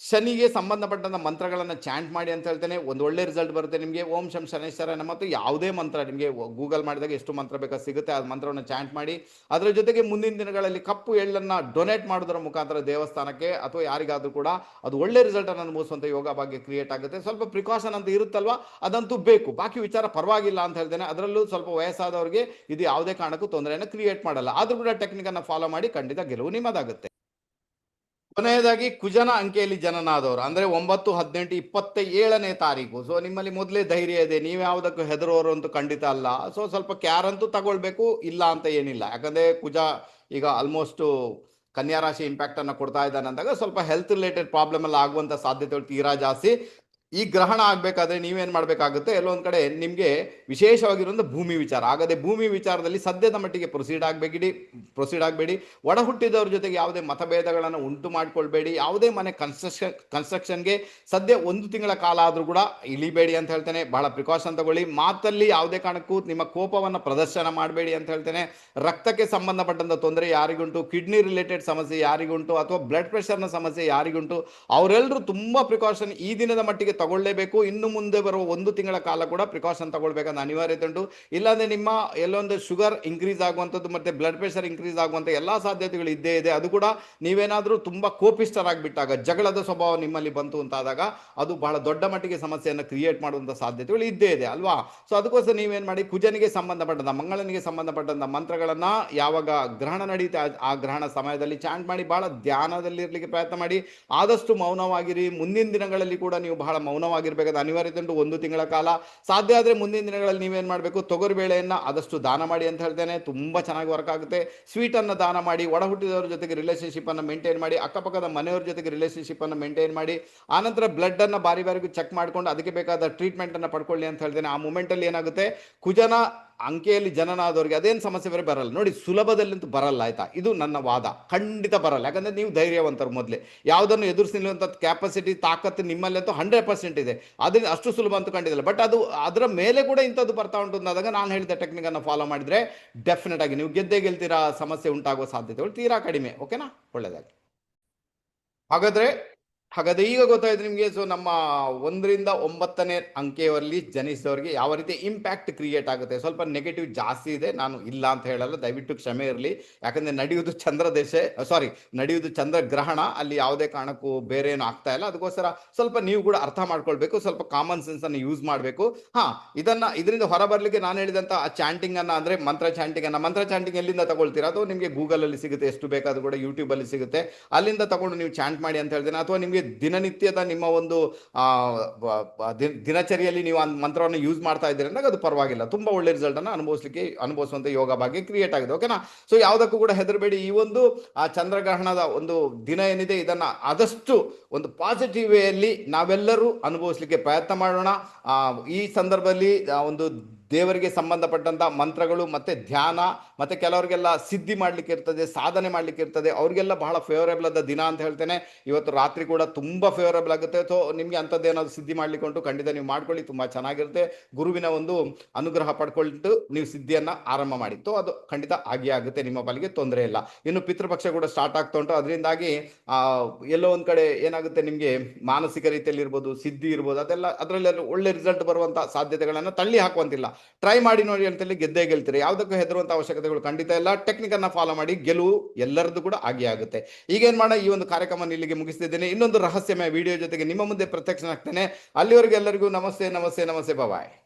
ಶನಿಗೆ ಸಂಬಂಧಪಟ್ಟಂಥ ಮಂತ್ರಗಳನ್ನು ಚಾಂಟ್ ಮಾಡಿ ಅಂತ ಹೇಳ್ತೇನೆ. ಒಂದು ಒಳ್ಳೆ ರಿಸಲ್ಟ್ ಬರುತ್ತೆ ನಿಮಗೆ. ಓಂ ಶಂ ಶನೇಶ್ವರನ ಮತ್ತು ಯಾವುದೇ ಮಂತ್ರ ನಿಮಗೆ ಗೂಗಲ್ ಮಾಡಿದಾಗ ಎಷ್ಟು ಮಂತ್ರ ಬೇಕಾ ಸಿಗುತ್ತೆ. ಆ ಮಂತ್ರವನ್ನು ಚಾಂಟ್ ಮಾಡಿ. ಅದರ ಜೊತೆಗೆ ಮುಂದಿನ ದಿನಗಳಲ್ಲಿ ಕಪ್ಪು ಎಳ್ಳನ್ನು ಡೊನೇಟ್ ಮಾಡೋದರ ಮುಖಾಂತರ ದೇವಸ್ಥಾನಕ್ಕೆ ಅಥವಾ ಯಾರಿಗಾದರೂ ಕೂಡ ಅದು ಒಳ್ಳೆ ರಿಸಲ್ಟ್ ಅನ್ನು ಅನುಭವಿಸುವಂಥ ಯೋಗ ಭಾಗ್ಯ ಕ್ರಿಯೇಟ್ ಆಗುತ್ತೆ. ಸ್ವಲ್ಪ ಪ್ರಿಕಾಷನ್ ಅಂತ ಇರುತ್ತಲ್ವ? ಅದಂತೂ ಬೇಕು. ಬಾಕಿ ವಿಚಾರ ಪರವಾಗಿಲ್ಲ ಅಂತ ಹೇಳ್ತೇನೆ. ಅದರಲ್ಲೂ ಸ್ವಲ್ಪ ವಯಸ್ಸಾದವರಿಗೆ ಇದು ಯಾವುದೇ ಕಾರಣಕ್ಕೂ ತೊಂದರೆಯನ್ನು ಕ್ರಿಯೇಟ್ ಮಾಡಲ್ಲ. ಆದರೂ ಕೂಡ ಟೆಕ್ನಿಕನ್ನು ಫಾಲೋ ಮಾಡಿ ಖಂಡಿತ ಗೆಲುವು ನಿಮ್ಮದಾಗುತ್ತೆ. ಕೊನೆಯದಾಗಿ ಕುಜನ ಅಂಕೆಯಲ್ಲಿ ಜನನಾದವರು. ಅಂದ್ರೆ ಒಂಬತ್ತು, ಹದಿನೆಂಟು ಇಪ್ಪತ್ತ ಏಳನೇ ತಾರೀಕು. ಸೊ ನಿಮ್ಮಲ್ಲಿ ಮೊದಲೇ ಧೈರ್ಯ ಇದೆ. ನೀವು ಯಾವುದಕ್ಕೂ ಹೆದರೋರು ಅಂತೂ ಖಂಡಿತ ಅಲ್ಲ. ಸೊ ಸ್ವಲ್ಪ ಕ್ಯಾರ್ ಅಂತೂ ತಗೊಳ್ಬೇಕು, ಇಲ್ಲ ಅಂತ ಏನಿಲ್ಲ. ಯಾಕಂದ್ರೆ ಕುಜ ಈಗ ಆಲ್ಮೋಸ್ಟ್ ಕನ್ಯಾ ರಾಶಿ ಇಂಪ್ಯಾಕ್ಟ್ ಅನ್ನ ಕೊಡ್ತಾ ಇದ್ದಾನೆ ಅಂದಾಗ ಸ್ವಲ್ಪ ಹೆಲ್ತ್ ರಿಲೇಟೆಡ್ ಪ್ರಾಬ್ಲಮ್ ಎಲ್ಲ ಆಗುವಂತ ಸಾಧ್ಯತೆಗಳು ತೀರಾ ಜಾಸ್ತಿ. ಈ ಗ್ರಹಣ ಆಗಬೇಕಾದ್ರೆ ನೀವೇನು ಮಾಡಬೇಕಾಗುತ್ತೆ? ಎಲ್ಲೊಂದು ಕಡೆ ನಿಮಗೆ ವಿಶೇಷವಾಗಿರುವಂಥ ಭೂಮಿ ವಿಚಾರ. ಆಗದೆ ಭೂಮಿ ವಿಚಾರದಲ್ಲಿ ಸದ್ಯದ ಮಟ್ಟಿಗೆ ಪ್ರೊಸೀಡ್ ಆಗಬೇಕಿಡಿ. ಪ್ರೊಸೀಡ್ ಆಗಬೇಡಿ. ಒಡ ಹುಟ್ಟಿದವ್ರ ಜೊತೆಗೆ ಯಾವುದೇ ಮತಭೇದಗಳನ್ನು ಉಂಟು ಮಾಡಿಕೊಳ್ಬೇಡಿ. ಯಾವುದೇ ಮನೆ ಕನ್ಸ್ಟ್ರಕ್ಷನ್ ಕನ್ಸ್ಟ್ರಕ್ಷನ್ಗೆ ಸದ್ಯ ಒಂದು ತಿಂಗಳ ಕಾಲ ಆದರೂ ಕೂಡ ಇಳಿಬೇಡಿ ಅಂತ ಹೇಳ್ತೇನೆ. ಬಹಳ ಪ್ರಿಕಾಷನ್ ತಗೊಳ್ಳಿ. ಮಾತಲ್ಲಿ ಯಾವುದೇ ಕಾರಣಕ್ಕೂ ನಿಮ್ಮ ಕೋಪವನ್ನು ಪ್ರದರ್ಶನ ಮಾಡಬೇಡಿ ಅಂತ ಹೇಳ್ತೇನೆ. ರಕ್ತಕ್ಕೆ ಸಂಬಂಧಪಟ್ಟಂಥ ತೊಂದರೆ ಯಾರಿಗುಂಟು? ಕಿಡ್ನಿ ರಿಲೇಟೆಡ್ ಸಮಸ್ಯೆ ಯಾರಿಗುಂಟು? ಅಥವಾ ಬ್ಲಡ್ ಪ್ರೆಷರ್ನ ಸಮಸ್ಯೆ ಯಾರಿಗುಂಟು? ಅವರೆಲ್ಲರೂ ತುಂಬ ಪ್ರಿಕಾಷನ್ ಈ ದಿನದ ಮಟ್ಟಿಗೆ ತಗೊಳ್ಳೇಬೇಕು. ಇನ್ನು ಮುಂದೆ ಬರುವ ಒಂದು ತಿಂಗಳ ಕಾಲ ಕೂಡ ಪ್ರಿಕಾಷನ್ ತಗೊಳ್ಬೇಕಂತ ಅನಿವಾರ್ಯತೆ ಉಂಟು. ಇಲ್ಲಾಂದ್ರೆ ನಿಮ್ಮ ಎಲ್ಲೊಂದು ಶುಗರ್ ಇನ್ಕ್ರೀಸ್ ಆಗುವಂಥದ್ದು ಮತ್ತೆ ಬ್ಲಡ್ ಪ್ರೆಷರ್ ಇನ್ಕ್ರೀಸ್ ಆಗುವಂಥ ಎಲ್ಲಾ ಸಾಧ್ಯತೆಗಳು ಇದ್ದೇ ಇದೆ. ಅದು ಕೂಡ ನೀವೇನಾದರೂ ತುಂಬಾ ಕೋಪಿಷ್ಟರಾಗಿಬಿಟ್ಟಾಗ ಜಗಳದ ಸ್ವಭಾವ ನಿಮ್ಮಲ್ಲಿ ಬಂತು ಅಂತಾದಾಗ ಅದು ಬಹಳ ದೊಡ್ಡ ಮಟ್ಟಿಗೆ ಸಮಸ್ಯೆಯನ್ನು ಕ್ರಿಯೇಟ್ ಮಾಡುವಂಥ ಸಾಧ್ಯತೆಗಳು ಇದ್ದೇ ಇದೆ, ಅಲ್ವಾ? ಸೊ ಅದಕ್ಕೋಸ್ಕರ ನೀವೇನು ಮಾಡಿ, ಕುಜನಿಗೆ ಸಂಬಂಧಪಟ್ಟಂತ ಮಂಗಳನಿಗೆ ಸಂಬಂಧಪಟ್ಟಂತ ಮಂತ್ರಗಳನ್ನ ಯಾವಾಗ ಗ್ರಹಣ ನಡೆಯುತ್ತೆ ಆ ಗ್ರಹಣ ಸಮಯದಲ್ಲಿ ಚಾಂಟ್ ಮಾಡಿ, ಬಹಳ ಧ್ಯಾನದಲ್ಲಿ ಇರ್ಲಿಕ್ಕೆ ಪ್ರಯತ್ನ ಮಾಡಿ, ಆದಷ್ಟು ಮೌನವಾಗಿರಿ. ಮುಂದಿನ ದಿನಗಳಲ್ಲಿ ಕೂಡ ನೀವು ಬಹಳ ಮೌನವಾಗಿರ್ಬೇಕಾದ ಅನಿವಾರ್ಯತೆ ಉಂಟು ಒಂದು ತಿಂಗಳ ಕಾಲ. ಸಾಧ್ಯ ಆದರೆ ಮುಂದಿನ ದಿನಗಳಲ್ಲಿ ನೀವೇನು ಮಾಡಬೇಕು? ತೊಗರಿ ಬೇಳೆಯನ್ನು ಆದಷ್ಟು ದಾನ ಮಾಡಿ ಅಂತ ಹೇಳ್ತೇನೆ. ತುಂಬ ಚೆನ್ನಾಗಿ ವರ್ಕ್ ಆಗುತ್ತೆ. ಸ್ವೀಟನ್ನು ದಾನ ಮಾಡಿ ಒಡ ಹುಟ್ಟಿದವರ ಜೊತೆಗೆ ರಿಲೇಷನ್ಶಿಪ್ಪನ್ನು ಮೇಂಟೈನ್ ಮಾಡಿ, ಅಕ್ಕಪಕ್ಕದ ಮನೆಯವ್ರ ಜೊತೆಗೆ ರಿಲೇಷನ್ಶಿಪ್ಪನ್ನು ಮೇಂಟೈನ್ ಮಾಡಿ ಆನಂತರ ಬ್ಲಡ್ಡನ್ನು ಬಾರಿ ಬಾರಿಗೂ ಚೆಕ್ ಮಾಡಿಕೊಂಡು ಅದಕ್ಕೆ ಬೇಕಾದ ಟ್ರೀಟ್ಮೆಂಟನ್ನು ಪಡ್ಕೊಳ್ಳಿ ಅಂತ ಹೇಳ್ತೇನೆ. ಆ ಮೂಮೆಂಟಲ್ಲಿ ಏನಾಗುತ್ತೆ? ಕುಜನ ಅಂಕೆಯಲ್ಲಿ ಜನನಾದವರಿಗೆ ಅದೇನು ಸಮಸ್ಯೆ ಬೇರೆ ಬರಲ್ಲ. ನೋಡಿ ಸುಲಭದಲ್ಲಂತೂ ಬರಲ್ಲ, ಆಯ್ತಾ? ಇದು ನನ್ನ ವಾದ. ಖಂಡಿತ ಬರಲ್ಲ. ಯಾಕಂದರೆ ನೀವು ಧೈರ್ಯವಂತರು ಮೊದಲೇ. ಯಾವುದನ್ನು ಎದುರಿಸಿ ನಿಲ್ಲುವಂಥ ಕ್ಯಾಪಸಿಟಿ ತಾಕತ್ತು ನಿಮ್ಮಲ್ಲಿ ಅಂತೂ ಹಂಡ್ರೆಡ್ ಪರ್ಸೆಂಟ್ ಇದೆ. ಅದರಿಂದ ಅಷ್ಟು ಸುಲಭ ಅಂತೂ ಕಂಡಿಲ್ಲ ಬಟ್ ಅದು ಅದರ ಮೇಲೆ ಕೂಡ ಇಂಥದ್ದು ಬರ್ತಾ ಉಂಟು ಅಂದಾಗ ನಾನು ಹೇಳಿದ ಟೆಕ್ನಿಕನ್ನು ಫಾಲೋ ಮಾಡಿದರೆ ಡೆಫಿನೆಟ್ ಆಗಿ ನೀವು ಗೆದ್ದೇ ಗೆಲ್ತೀರಾ, ಸಮಸ್ಯೆ ಉಂಟಾಗುವ ಸಾಧ್ಯತೆಗಳು ತೀರಾ ಕಡಿಮೆ. ಓಕೆನಾ ಒಳ್ಳೆಯದಾಗಿ ಹಾಗಾದ್ರೆ ಹಾಗಾದ್ರೆ ಈಗ ಗೊತ್ತಾಯ್ತು ನಿಮಗೆ ಸೊ ನಮ್ಮ ಒಂದರಿಂದ ಒಂಬತ್ತನೇ ಅಂಕೆಯವರಲ್ಲಿ ಜನಿಸಿದವರಿಗೆ ಯಾವ ರೀತಿ ಇಂಪ್ಯಾಕ್ಟ್ ಕ್ರಿಯೇಟ್ ಆಗುತ್ತೆ. ಸ್ವಲ್ಪ ನೆಗೆಟಿವ್ ಜಾಸ್ತಿ ಇದೆ, ನಾನು ಇಲ್ಲ ಅಂತ ಹೇಳಲ್ಲ, ದಯವಿಟ್ಟು ಕ್ಷಮೆ ಇರಲಿ. ಯಾಕಂದ್ರೆ ನಡೆಯುವುದು ಚಂದ್ರ ದೇಶ ಸಾರಿ ನಡೆಯುವುದು ಚಂದ್ರ ಗ್ರಹಣ, ಅಲ್ಲಿ ಯಾವುದೇ ಕಾರಣಕ್ಕೂ ಬೇರೆ ಏನು ಆಗ್ತಾ ಇಲ್ಲ. ಅದಕ್ಕೋಸ್ಕರ ಸ್ವಲ್ಪ ನೀವು ಕೂಡ ಅರ್ಥ ಮಾಡ್ಕೊಳ್ಬೇಕು, ಸ್ವಲ್ಪ ಕಾಮನ್ ಸೆನ್ಸ್ ಅನ್ನು ಯೂಸ್ ಮಾಡಬೇಕು. ಹಾ, ಇದನ್ನ, ಇದರಿಂದ ಹೊರ ಬರ್ಲಿಕ್ಕೆ ನಾನು ಹೇಳಿದಂತ ಆ ಚಾಂಟಿಂಗ್ ಅನ್ನ ಅಂದ್ರೆ ಮಂತ್ರ ಚಾಂಟಿಂಗ್ ಅನ್ನ, ಮಂತ್ರ ಚಾಂಟಿಂಗ್ ಎಲ್ಲಿಂದ ತಗೊಳ್ತೀರಾ? ಅದು ನಿಮಗೆ ಗೂಗಲ್ ಅಲ್ಲಿ ಸಿಗುತ್ತೆ, ಎಷ್ಟು ಬೇಕಾದ್ರೂ ಕೂಡ ಯೂಟ್ಯೂಬ್ ಅಲ್ಲಿ ಸಿಗುತ್ತೆ. ಅಲ್ಲಿಂದ ತಗೊಂಡು ನೀವು ಚಾಂಟ್ ಮಾಡಿ ಅಂತ ಹೇಳ್ತೇನೆ, ಅಥವಾ ನಿಮಗೆ ದಿನನಿತ್ಯದ ನಿಮ್ಮ ಒಂದು ದಿನಚರಿಯಲ್ಲಿ ನೀವು ಮಂತ್ರವನ್ನು ಯೂಸ್ ಮಾಡ್ತಾ ಇದ್ದೀರಿ ಅಂದಾಗ ಅದು ಪರವಾಗಿಲ್ಲ. ತುಂಬಾ ಒಳ್ಳೆ ರಿಸಲ್ಟ್ ಅನ್ನು ಅನುಭವಿಸಲಿಕ್ಕೆ, ಅನುಭವಿಸುವಂತ ಯೋಗ ಭಾಗ್ಯ ಕ್ರಿಯೇಟ್ ಆಗಿದೆ ಓಕೆನಾ ಸೊ ಯಾವುದಕ್ಕೂ ಕೂಡ ಹೆದರಬೇಡಿ. ಈ ಒಂದು, ಆ, ಚಂದ್ರಗ್ರಹಣದ ಒಂದು ದಿನ ಏನಿದೆ, ಇದನ್ನ ಆದಷ್ಟು ಒಂದು ಪಾಸಿಟಿವ್ ವೇಯಲ್ಲಿ ನಾವೆಲ್ಲರೂ ಅನುಭವಿಸಲಿಕ್ಕೆ ಪ್ರಯತ್ನ ಮಾಡೋಣ. ಈ ಸಂದರ್ಭದಲ್ಲಿ ಒಂದು ದೇವರಿಗೆ ಸಂಬಂಧಪಟ್ಟಂಥ ಮಂತ್ರಗಳು ಮತ್ತು ಧ್ಯಾನ ಮತ್ತು ಕೆಲವರಿಗೆಲ್ಲ ಸಿದ್ಧಿ ಮಾಡಲಿಕ್ಕೆ ಇರ್ತದೆ, ಸಾಧನೆ ಮಾಡಲಿಕ್ಕೆ ಇರ್ತದೆ, ಅವರಿಗೆಲ್ಲ ಬಹಳ ಫೇವರೇಬಲ್ ಆದ ದಿನ ಅಂತ ಹೇಳ್ತೇನೆ. ಇವತ್ತು ರಾತ್ರಿ ಕೂಡ ತುಂಬ ಫೇವರೇಬಲ್ ಆಗುತ್ತೆ. ಸೊ ನಿಮಗೆ ಅಂಥದ್ದು ಏನಾದರೂ ಸಿದ್ಧಿ ಮಾಡಲಿಕ್ಕೆ ಉಂಟು, ಖಂಡಿತ ನೀವು ಮಾಡ್ಕೊಳ್ಳಿ, ತುಂಬ ಚೆನ್ನಾಗಿರುತ್ತೆ. ಗುರುವಿನ ಒಂದು ಅನುಗ್ರಹ ಪಡ್ಕೊಂಡು ನೀವು ಸಿದ್ಧಿಯನ್ನು ಆರಂಭ ಮಾಡಿ. ಸೊ ಅದು ಖಂಡಿತ ಆಗೇ ಆಗುತ್ತೆ, ನಿಮ್ಮ ಪಾಲಿಗೆ ತೊಂದರೆ ಇಲ್ಲ. ಇನ್ನು ಪಿತೃಪಕ್ಷ ಕೂಡ ಸ್ಟಾರ್ಟ್ ಆಗ್ತಾ ಉಂಟು. ಅದರಿಂದಾಗಿ ಎಲ್ಲೋ ಒಂದು ಕಡೆ ಏನಾಗುತ್ತೆ ನಿಮಗೆ ಮಾನಸಿಕ ರೀತಿಯಲ್ಲಿ ಇರ್ಬೋದು, ಸಿದ್ಧಿ ಇರ್ಬೋದು, ಅದೆಲ್ಲ ಅದರಲ್ಲಿ ಒಳ್ಳೆ ರಿಸಲ್ಟ್ ಬರುವಂಥ ಸಾಧ್ಯತೆಗಳನ್ನು ತಳ್ಳಿ ಹಾಕುವಂತಿಲ್ಲ. ಟ್ರೈ ಮಾಡಿ ನೋಡಿ ಅಂತೇಳಿ ಗೆದ್ದೇ ಗೆಲ್ತೀರಿ. ಯಾವುದಕ್ಕೂ ಹೆದರುವಂತ ಅವಶ್ಯಕತೆಗಳು ಖಂಡಿತ ಇಲ್ಲ. ಟೆಕ್ನಿಕ್ ಅನ್ನ ಫಾಲೋ ಮಾಡಿ ಗೆಲುವು ಎಲ್ಲರದ್ದು ಕೂಡ ಆಗಿ ಆಗುತ್ತೆ. ಈಗ ಏನ್ ಮಾಡೋಣ? ಈ ಒಂದು ಕಾರ್ಯಕ್ರಮ ಇಲ್ಲಿಗೆ ಮುಗಿಸ್ತಿದ್ದೇನೆ. ಇನ್ನೊಂದು ರಹಸ್ಯಮಯ ವಿಡಿಯೋ ಜೊತೆಗೆ ನಿಮ್ಮ ಮುಂದೆ ಪ್ರತ್ಯಕ್ಷನಾಗ್ತೇನೆ. ಅಲ್ಲಿವರೆಗೆ ಎಲ್ಲರಿಗೂ ನಮಸ್ತೆ ನಮಸ್ತೆ ನಮಸ್ತೆ. ಬಾಯ್